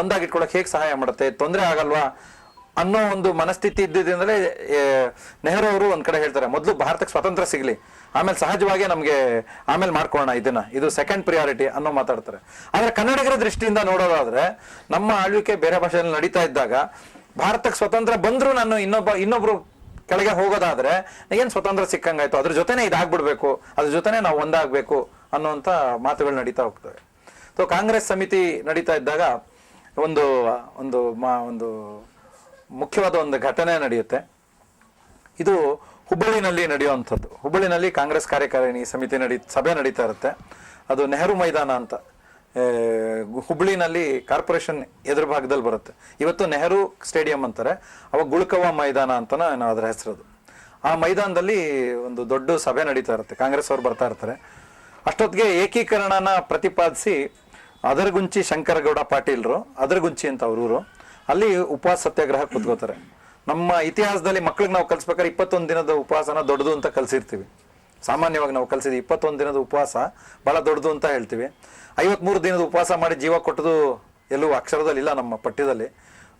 ಒಂದಾಗಿಟ್ಕೊಳಕ್ ಹೇಗೆ ಸಹಾಯ ಮಾಡುತ್ತೆ? ತೊಂದರೆ ಆಗಲ್ವಾ? ಅನ್ನೋ ಒಂದು ಮನಸ್ಥಿತಿ ಇದ್ದಿದ್ದಿಂದಲೇ ಅಂದ್ರೆ ನೆಹರು ಅವರು ಒಂದ್ ಕಡೆ ಹೇಳ್ತಾರೆ, ಮೊದಲು ಭಾರತಕ್ಕೆ ಸ್ವಾತಂತ್ರ್ಯ ಸಿಗ್ಲಿ. ಆಮೇಲೆ ಸಹಜವಾಗಿ ನಮಗೆ ಆಮೇಲೆ ಮಾಡ್ಕೊಳ್ಳೋಣ ಇದನ್ನ. ಇದು ಸೆಕೆಂಡ್ ಪ್ರಿಯಾರಿಟಿ ಅನ್ನೋ ಮಾತಾಡ್ತಾರೆ. ಆದರೆ ಕನ್ನಡಿಗರ ದೃಷ್ಟಿಯಿಂದ ನೋಡೋದಾದ್ರೆ, ನಮ್ಮ ಆಳ್ವಿಕೆ ಬೇರೆ ಭಾಷೆಯಲ್ಲಿ ನಡೀತಾ ಇದ್ದಾಗ, ಭಾರತಕ್ಕೆ ಸ್ವತಂತ್ರ ಬಂದರೂ ನಾನು ಇನ್ನೊಬ್ಬ, ಇನ್ನೊಬ್ರು ಕೆಳಗೆ ಹೋಗೋದಾದ್ರೆ, ಏನು ಸ್ವತಂತ್ರ ಸಿಕ್ಕಂಗಾಯ್ತು? ಅದ್ರ ಜೊತೆನೆ ಇದಾಗ್ಬಿಡ್ಬೇಕು. ಅದ್ರ ಜೊತೆನೆ ನಾವು ಒಂದಾಗ್ಬೇಕು ಅನ್ನುವಂಥ ಮಾತುಗಳು ನಡೀತಾ ಹೋಗ್ತವೆ. ಸೊ ಕಾಂಗ್ರೆಸ್ ಸಮಿತಿ ನಡೀತಾ ಇದ್ದಾಗ ಒಂದು ಒಂದು ಮಾ, ಒಂದು ಮುಖ್ಯವಾದ ಒಂದು ಘಟನೆ ನಡೆಯುತ್ತೆ. ಇದು ಹುಬ್ಬಳ್ಳಿನಲ್ಲಿ ನಡೆಯುವಂಥದ್ದು. ಹುಬ್ಬಳ್ಳಿನಲ್ಲಿ ಕಾಂಗ್ರೆಸ್ ಕಾರ್ಯಕಾರಿಣಿ ಸಮಿತಿ ನಡಿ, ಸಭೆ ನಡೀತಾ ಇರುತ್ತೆ. ಅದು ನೆಹರು ಮೈದಾನ ಅಂತ. ಹುಬ್ಳಿನಲ್ಲಿ ಕಾರ್ಪೊರೇಷನ್ ಎದುರು ಭಾಗದಲ್ಲಿ ಬರುತ್ತೆ. ಇವತ್ತು ನೆಹರು ಸ್ಟೇಡಿಯಂ ಅಂತಾರೆ. ಅವಾಗ ಗುಳ್ಕವ್ವ ಮೈದಾನ ಅಂತನೋ ನಾನು ಅದರ ಹೆಸರದು. ಆ ಮೈದಾನದಲ್ಲಿ ಒಂದು ದೊಡ್ಡ ಸಭೆ ನಡೀತಾ ಇರುತ್ತೆ. ಕಾಂಗ್ರೆಸ್ ಅವರು ಬರ್ತಾ ಇರ್ತಾರೆ. ಅಷ್ಟೊತ್ತಿಗೆ ಏಕೀಕರಣನ ಪ್ರತಿಪಾದಿಸಿ ಅದರಗುಂಚಿ ಶಂಕರಗೌಡ ಪಾಟೀಲ್ರು, ಅದರಗುಂಚಿ ಅಂತ ಅವ್ರೂರು, ಅಲ್ಲಿ ಉಪವಾಸ ಸತ್ಯಾಗ್ರಹ ಕೂತ್ಕೋತಾರೆ. ನಮ್ಮ ಇತಿಹಾಸದಲ್ಲಿ ಮಕ್ಳಿಗೆ ನಾವು ಕಲಿಸ್ಬೇಕಾದ್ರೆ ಇಪ್ಪತ್ತೊಂದು ದಿನದ ಉಪವಾಸನ ದೊಡ್ಡದು ಅಂತ ಕಲಿಸಿರ್ತೀವಿ. ಸಾಮಾನ್ಯವಾಗಿ ನಾವು ಕಲ್ಸಿದ ಇಪ್ಪತ್ತೊಂದು ದಿನದ ಉಪವಾಸ ಬಹಳ ದೊಡ್ಡದು ಅಂತ ಹೇಳ್ತೀವಿ. ಐವತ್ಮೂರು ದಿನದ ಉಪವಾಸ ಮಾಡಿ ಜೀವ ಕೊಟ್ಟದು ಎಲ್ಲೂ ಅಕ್ಷರದಲ್ಲಿ ಇಲ್ಲ ನಮ್ಮ ಪಠ್ಯದಲ್ಲಿ.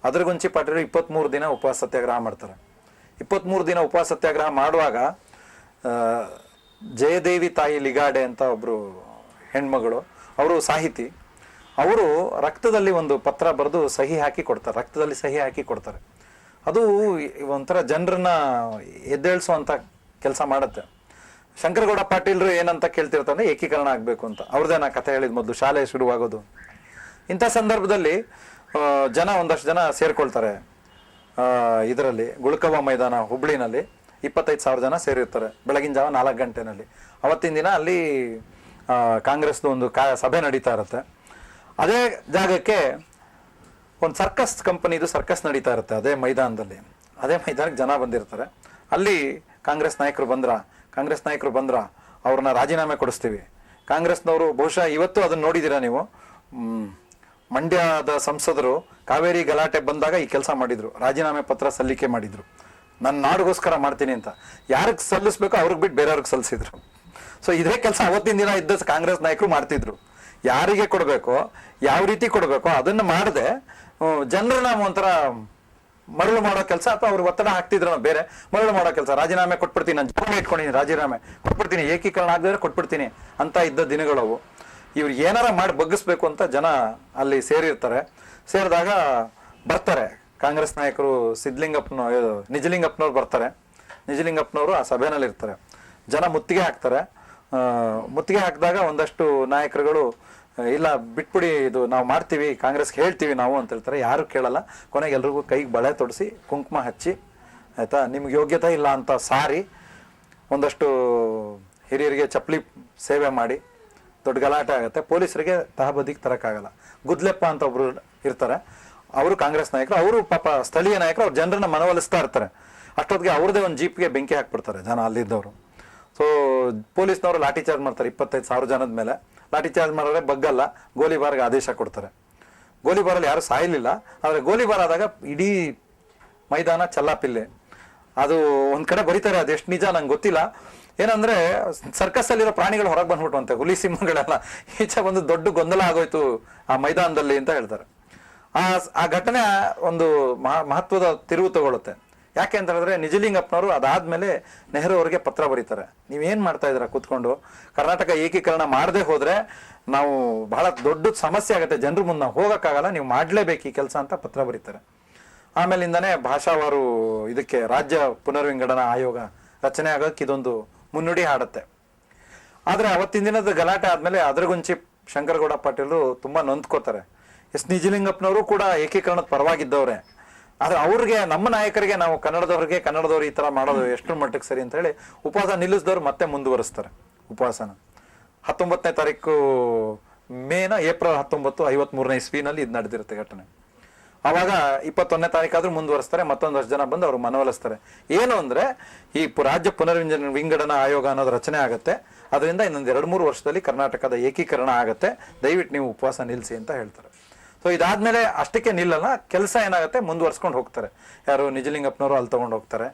ಅದರಗುಂಚಿ ಪಾಟೀಲ್ ಇಪ್ಪತ್ತ್ಮೂರು ದಿನ ಉಪವಾಸ ಸತ್ಯಾಗ್ರಹ ಮಾಡ್ತಾರೆ. ಇಪ್ಪತ್ತ್ಮೂರು ದಿನ ಉಪವಾಸ ಸತ್ಯಾಗ್ರಹ ಮಾಡುವಾಗ ಜಯದೇವಿ ತಾಯಿ ಲಿಗಾಡೆ ಅಂತ ಒಬ್ಬರು ಹೆಣ್ಮಗಳು, ಅವರು ಸಾಹಿತಿ. ಅವರು ರಕ್ತದಲ್ಲಿ ಒಂದು ಪತ್ರ ಬರೆದು ಸಹಿ ಹಾಕಿ ಕೊಡ್ತಾರೆ, ರಕ್ತದಲ್ಲಿ ಸಹಿ ಹಾಕಿ ಕೊಡ್ತಾರೆ. ಅದು ಒಂಥರ ಜನರನ್ನ ಎದ್ದೇಳಿಸುವಂತ ಕೆಲಸ ಮಾಡುತ್ತೆ. ಶಂಕರಗೌಡ ಪಾಟೀಲ್ರು ಏನಂತ ಕೇಳ್ತಿರ್ತಾರೆ ಏಕೀಕರಣ ಆಗಬೇಕು ಅಂತ. ಅವ್ರದ್ದೇ ನಾ ಕಥೆ ಹೇಳಿದ್ ಮೊದಲು ಶಾಲೆ ಶುರುವಾಗೋದು. ಇಂಥ ಸಂದರ್ಭದಲ್ಲಿ ಜನ ಒಂದಷ್ಟು ಜನ ಸೇರ್ಕೊಳ್ತಾರೆ. ಇದರಲ್ಲಿ ಗುಳ್ಕವ್ವ ಮೈದಾನ ಹುಬ್ಳಿನಲ್ಲಿ ಇಪ್ಪತ್ತೈದು ಸಾವಿರ ಜನ ಸೇರಿರ್ತಾರೆ, ಬೆಳಗಿನ ಜಾವ ನಾಲ್ಕು ಗಂಟೆನಲ್ಲಿ. ಅವತ್ತಿನ ದಿನ ಅಲ್ಲಿ ಕಾಂಗ್ರೆಸ್ದು ಒಂದು ಕಾ, ಸಭೆ ನಡೀತಾ ಇರುತ್ತೆ. ಅದೇ ಜಾಗಕ್ಕೆ ಒಂದು ಸರ್ಕಸ್ ಕಂಪನಿದು ಸರ್ಕಸ್ ನಡೀತಾ ಇರುತ್ತೆ, ಅದೇ ಮೈದಾನದಲ್ಲಿ. ಅದೇ ಮೈದಾನಕ್ಕೆ ಜನ ಬಂದಿರ್ತಾರೆ. ಅಲ್ಲಿ ಕಾಂಗ್ರೆಸ್ ನಾಯಕರು ಬಂದ್ರ, ಕಾಂಗ್ರೆಸ್ ನಾಯಕರು ಬಂದ್ರ, ಅವ್ರನ್ನ ರಾಜೀನಾಮೆ ಕೊಡಿಸ್ತೀವಿ. ಕಾಂಗ್ರೆಸ್ನವರು ಬಹುಶಃ ಇವತ್ತು ಅದನ್ನ ನೋಡಿದ್ದೀರಾ ನೀವು? ಮಂಡ್ಯದ ಸಂಸದರು ಕಾವೇರಿ ಗಲಾಟೆ ಬಂದಾಗ ಈ ಕೆಲಸ ಮಾಡಿದ್ರು, ರಾಜೀನಾಮೆ ಪತ್ರ ಸಲ್ಲಿಕೆ ಮಾಡಿದ್ರು. ನನ್ನ ನಾಡಿಗೋಸ್ಕರ ಮಾಡ್ತೀನಿ ಅಂತ. ಯಾರಿಗೆ ಸಲ್ಲಿಸ್ಬೇಕೋ ಅವ್ರಿಗೆ ಬಿಟ್ಟು ಬೇರೆಯವ್ರಿಗೆ ಸಲ್ಲಿಸಿದ್ರು. ಸೊ ಇದೇ ಕೆಲಸ ಅವತ್ತಿನ ದಿನ ಇದ್ದ ಕಾಂಗ್ರೆಸ್ ನಾಯಕರು ಮಾಡ್ತಿದ್ರು. ಯಾರಿಗೆ ಕೊಡಬೇಕೋ, ಯಾವ ರೀತಿ ಕೊಡಬೇಕೋ ಅದನ್ನು ಮಾಡದೆ ಜನರನ್ನ ಒಂಥರ ಮರಳು ಮಾಡೋ ಕೆಲಸ ಅಥವಾ ಅವ್ರು ಒತ್ತಡ ಹಾಕ್ತಿದ್ರು ಬೇರೆ. ಮರಳು ಮಾಡೋ ಕೆಲಸ. ರಾಜೀನಾಮೆ ಕೊಟ್ಬಿಡ್ತೀನಿ, ನಾನು ಜೀವನ ಇಟ್ಕೊಂಡಿದ್ದೀನಿ, ರಾಜೀನಾಮೆ. ಕೊಟ್ಬಿಡ್ತೀನಿ, ಏಕೀಕರಣ ಆಗದ್ರೆ ಕೊಟ್ಬಿಡ್ತೀನಿ ಅಂತ ಇದ್ದ ದಿನಗಳವು ಇವ್ರು ಏನಾರ ಮಾಡಿ ಬಗ್ಗಿಸ್ಬೇಕು ಅಂತ ಜನ ಅಲ್ಲಿ ಸೇರಿರ್ತಾರೆ. ಸೇರಿದಾಗ ಬರ್ತಾರೆ. ಕಾಂಗ್ರೆಸ್ ನಾಯಕರು ಸಿದ್ಲಿಂಗಪ್ಪನ ನಿಜಲಿಂಗಪ್ಪನವ್ರು ಬರ್ತಾರೆ. ನಿಜಲಿಂಗಪ್ಪನವರು ಆ ಸಭೆನಲ್ಲಿ ಇರ್ತಾರೆ ಜನ ಮುತ್ತಿಗೆ ಹಾಕ್ತಾರೆ. ಮುತ್ತಿಗೆ ಹಾಕಿದಾಗ ಒಂದಷ್ಟು ನಾಯಕರುಗಳು ಇಲ್ಲ, ಬಿಟ್ಬಿಡಿ, ಇದು ನಾವು ಮಾಡ್ತೀವಿ, ಕಾಂಗ್ರೆಸ್ಗೆ ಹೇಳ್ತೀವಿ ನಾವು ಅಂತ ಹೇಳ್ತಾರೆ. ಯಾರು ಕೇಳಲ್ಲ. ಕೊನೆಗೆ ಎಲ್ರಿಗೂ ಕೈಗೆ ಬಳೆ ತೊಡಿಸಿ, ಕುಂಕುಮ ಹಚ್ಚಿ, ಆಯಿತಾ? ನಿಮ್ಗೆ ಯೋಗ್ಯತೆ ಇಲ್ಲ ಅಂತ ಸಾರಿ, ಒಂದಷ್ಟು ಹಿರಿಯರಿಗೆ ಚಪ್ಪಲಿ ಸೇವೆ ಮಾಡಿ, ದೊಡ್ಡ ಗಲಾಟೆ ಆಗುತ್ತೆ. ಪೊಲೀಸರಿಗೆ ತಹಬದಿಗೆ ತರೋಕ್ಕಾಗಲ್ಲ. ಗುದ್ಲೆಪ್ಪ ಅಂತ ಒಬ್ರು ಇರ್ತಾರೆ. ಅವರು ಕಾಂಗ್ರೆಸ್ ನಾಯಕರು, ಅವರು ಪಾಪ ಸ್ಥಳೀಯ ನಾಯಕರು, ಅವ್ರು ಜನರನ್ನ ಮನವೊಲಿಸ್ತಾ ಇರ್ತಾರೆ. ಅಷ್ಟೊತ್ತಿಗೆ ಅವ್ರದೇ ಒಂದು ಜೀಪ್ಗೆ ಬೆಂಕಿ ಹಾಕ್ಬಿಡ್ತಾರೆ ಜನ ಅಲ್ಲಿದ್ದವರು. ಸೊ ಪೊಲೀಸ್ನವರು ಲಾಠಿ ಚಾರ್ಜ್ ಮಾಡ್ತಾರೆ ಇಪ್ಪತ್ತೈದು ಸಾವಿರ ಜನದ ಮೇಲೆ. ಲಾಠಿ ಚಾರ್ಜ್ ಮಾಡಿದ್ರೆ ಬಗ್ಗಲ್ಲ ಗೋಲಿಬಾರ್ಗೆ ಆದೇಶ ಕೊಡ್ತಾರೆ. ಗೋಲಿಬಾರಲ್ಲಿ ಯಾರು ಸಾಯಲಿಲ್ಲ. ಆದರೆ ಗೋಲಿಬಾರ್ ಆದಾಗ ಇಡೀ ಮೈದಾನ ಚಲ್ಲಾಪಿಲ್ಲೆ. ಅದು ಒಂದು ಕಡೆ ಬರೀತಾರೆ, ಅದು ಎಷ್ಟು ನಿಜ ನಂಗೆ ಗೊತ್ತಿಲ್ಲ. ಏನಂದ್ರೆ ಸರ್ಕಸ್ ಅಲ್ಲಿರೋ ಪ್ರಾಣಿಗಳು ಹೊರಗೆ ಬಂದ್ಬಿಟ್ಟುವಂತೆ ಹುಲಿ ಸಿಂಹಗಳೆಲ್ಲ. ಈಚೆ ಒಂದು ದೊಡ್ಡ ಗೊಂದಲ ಆಗೋಯ್ತು ಆ ಮೈದಾನದಲ್ಲಿ ಅಂತ ಹೇಳ್ತಾರೆ. ಆ ಆ ಘಟನೆ ಒಂದು ಮಹ- ಮಹತ್ವದ ತಿರುವು ತಗೊಳುತ್ತೆ. ಯಾಕೆ ಅಂತ ಹೇಳಿದ್ರೆ ನಿಜಲಿಂಗಪ್ಪನವರು ಅದಾದ್ಮೇಲೆ ನೆಹರು ಅವರಿಗೆ ಪತ್ರ ಬರೀತಾರೆ. ನೀವೇನ್ ಮಾಡ್ತಾ ಇದ್ದೀರಾ ಕೂತ್ಕೊಂಡು? ಕರ್ನಾಟಕ ಏಕೀಕರಣ ಮಾಡದೆ ಹೋದ್ರೆ ನಾವು ಬಹಳ ದೊಡ್ಡ ಸಮಸ್ಯೆ ಆಗುತ್ತೆ. ಜನರ ಮುಂದೆ ಹೋಗಕ್ಕಾಗಲ್ಲ, ನೀವು ಮಾಡಲೇಬೇಕು ಈ ಕೆಲಸ ಅಂತ ಪತ್ರ ಬರೀತಾರೆ. ಆಮೇಲಿಂದನೇ ಭಾಷಾವಾರು ಇದಕ್ಕೆ ರಾಜ್ಯ ಪುನರ್ವಿಂಗಡನ ಆಯೋಗ ರಚನೆ ಆಗೋಕೆ ಇದೊಂದು ಮುನ್ನುಡಿ ಹಾಡುತ್ತೆ. ಆದರೆ ಅವತ್ತಿನ ದಿನದ ಗಲಾಟೆ ಆದಮೇಲೆ ಅದ್ರಗುಂಚಿ ಶಂಕರಗೌಡ ಪಾಟೀಲರು ತುಂಬಾ ನೊಂದ್ಕೋತಾರೆ. ಎಸ್ ನಿಜಲಿಂಗಪ್ಪನವರು ಕೂಡ ಏಕೀಕರಣದ ಪರವಾಗಿದ್ದವ್ರೆ. ಆದ್ರೆ ಅವ್ರಿಗೆ, ನಮ್ಮ ನಾಯಕರಿಗೆ, ನಾವು ಕನ್ನಡದವ್ರಿಗೆ, ಕನ್ನಡದವ್ರು ಈ ತರ ಮಾಡೋದು ಎಷ್ಟು ಮಟ್ಟಕ್ಕೆ ಸರಿ ಅಂತ ಹೇಳಿ ಉಪವಾಸ ನಿಲ್ಲಿಸಿದವ್ರು ಮತ್ತೆ ಮುಂದುವರಿಸ್ತಾರೆ ಉಪವಾಸನ. ಹತ್ತೊಂಬತ್ತನೇ ತಾರೀಕು ಮೇನ ಏಪ್ರಿಲ್ ಹತ್ತೊಂಬತ್ತು ಐವತ್ ಮೂರನೇ ಇಸ್ವಿನಲ್ಲಿ ಇದು ನಡೆದಿರುತ್ತೆ ಘಟನೆ. ಅವಾಗ ಇಪ್ಪತ್ತೊಂದನೇ ತಾರೀಕಾದ್ರೂ ಮುಂದುವರಿಸ್ತಾರೆ ಮತ್ತೊಂದಷ್ಟು ಜನ ಬಂದು ಅವ್ರು ಮನವೊಲಿಸ್ತಾರೆ. ಏನು ಅಂದ್ರೆ ಈ ರಾಜ್ಯ ಪುನರ್ವಿಂಜನ ವಿಂಗಡನಾ ಆಯೋಗ ಅನ್ನೋದು ರಚನೆ ಆಗುತ್ತೆ. ಅದರಿಂದ ಇನ್ನೊಂದು ಎರಡು ಮೂರು ವರ್ಷದಲ್ಲಿ ಕರ್ನಾಟಕದ ಏಕೀಕರಣ ಆಗುತ್ತೆ. ದಯವಿಟ್ಟು ನೀವು ಉಪವಾಸ ನಿಲ್ಲಿಸಿ ಅಂತ ಹೇಳ್ತಾರೆ. ಸೊ ಇದಾದ್ಮೇಲೆ ಅಷ್ಟಕ್ಕೆ ನಿಲ್ಲಲ್ಲ ಕೆಲಸ ಏನಾಗುತ್ತೆ ಮುಂದುವರ್ಸ್ಕೊಂಡು ಹೋಗ್ತಾರೆ. ಯಾರು ನಿಜಲಿಂಗಪ್ಪನವರು ಅಲ್ಲಿ ತಗೊಂಡು ಹೋಗ್ತಾರೆ.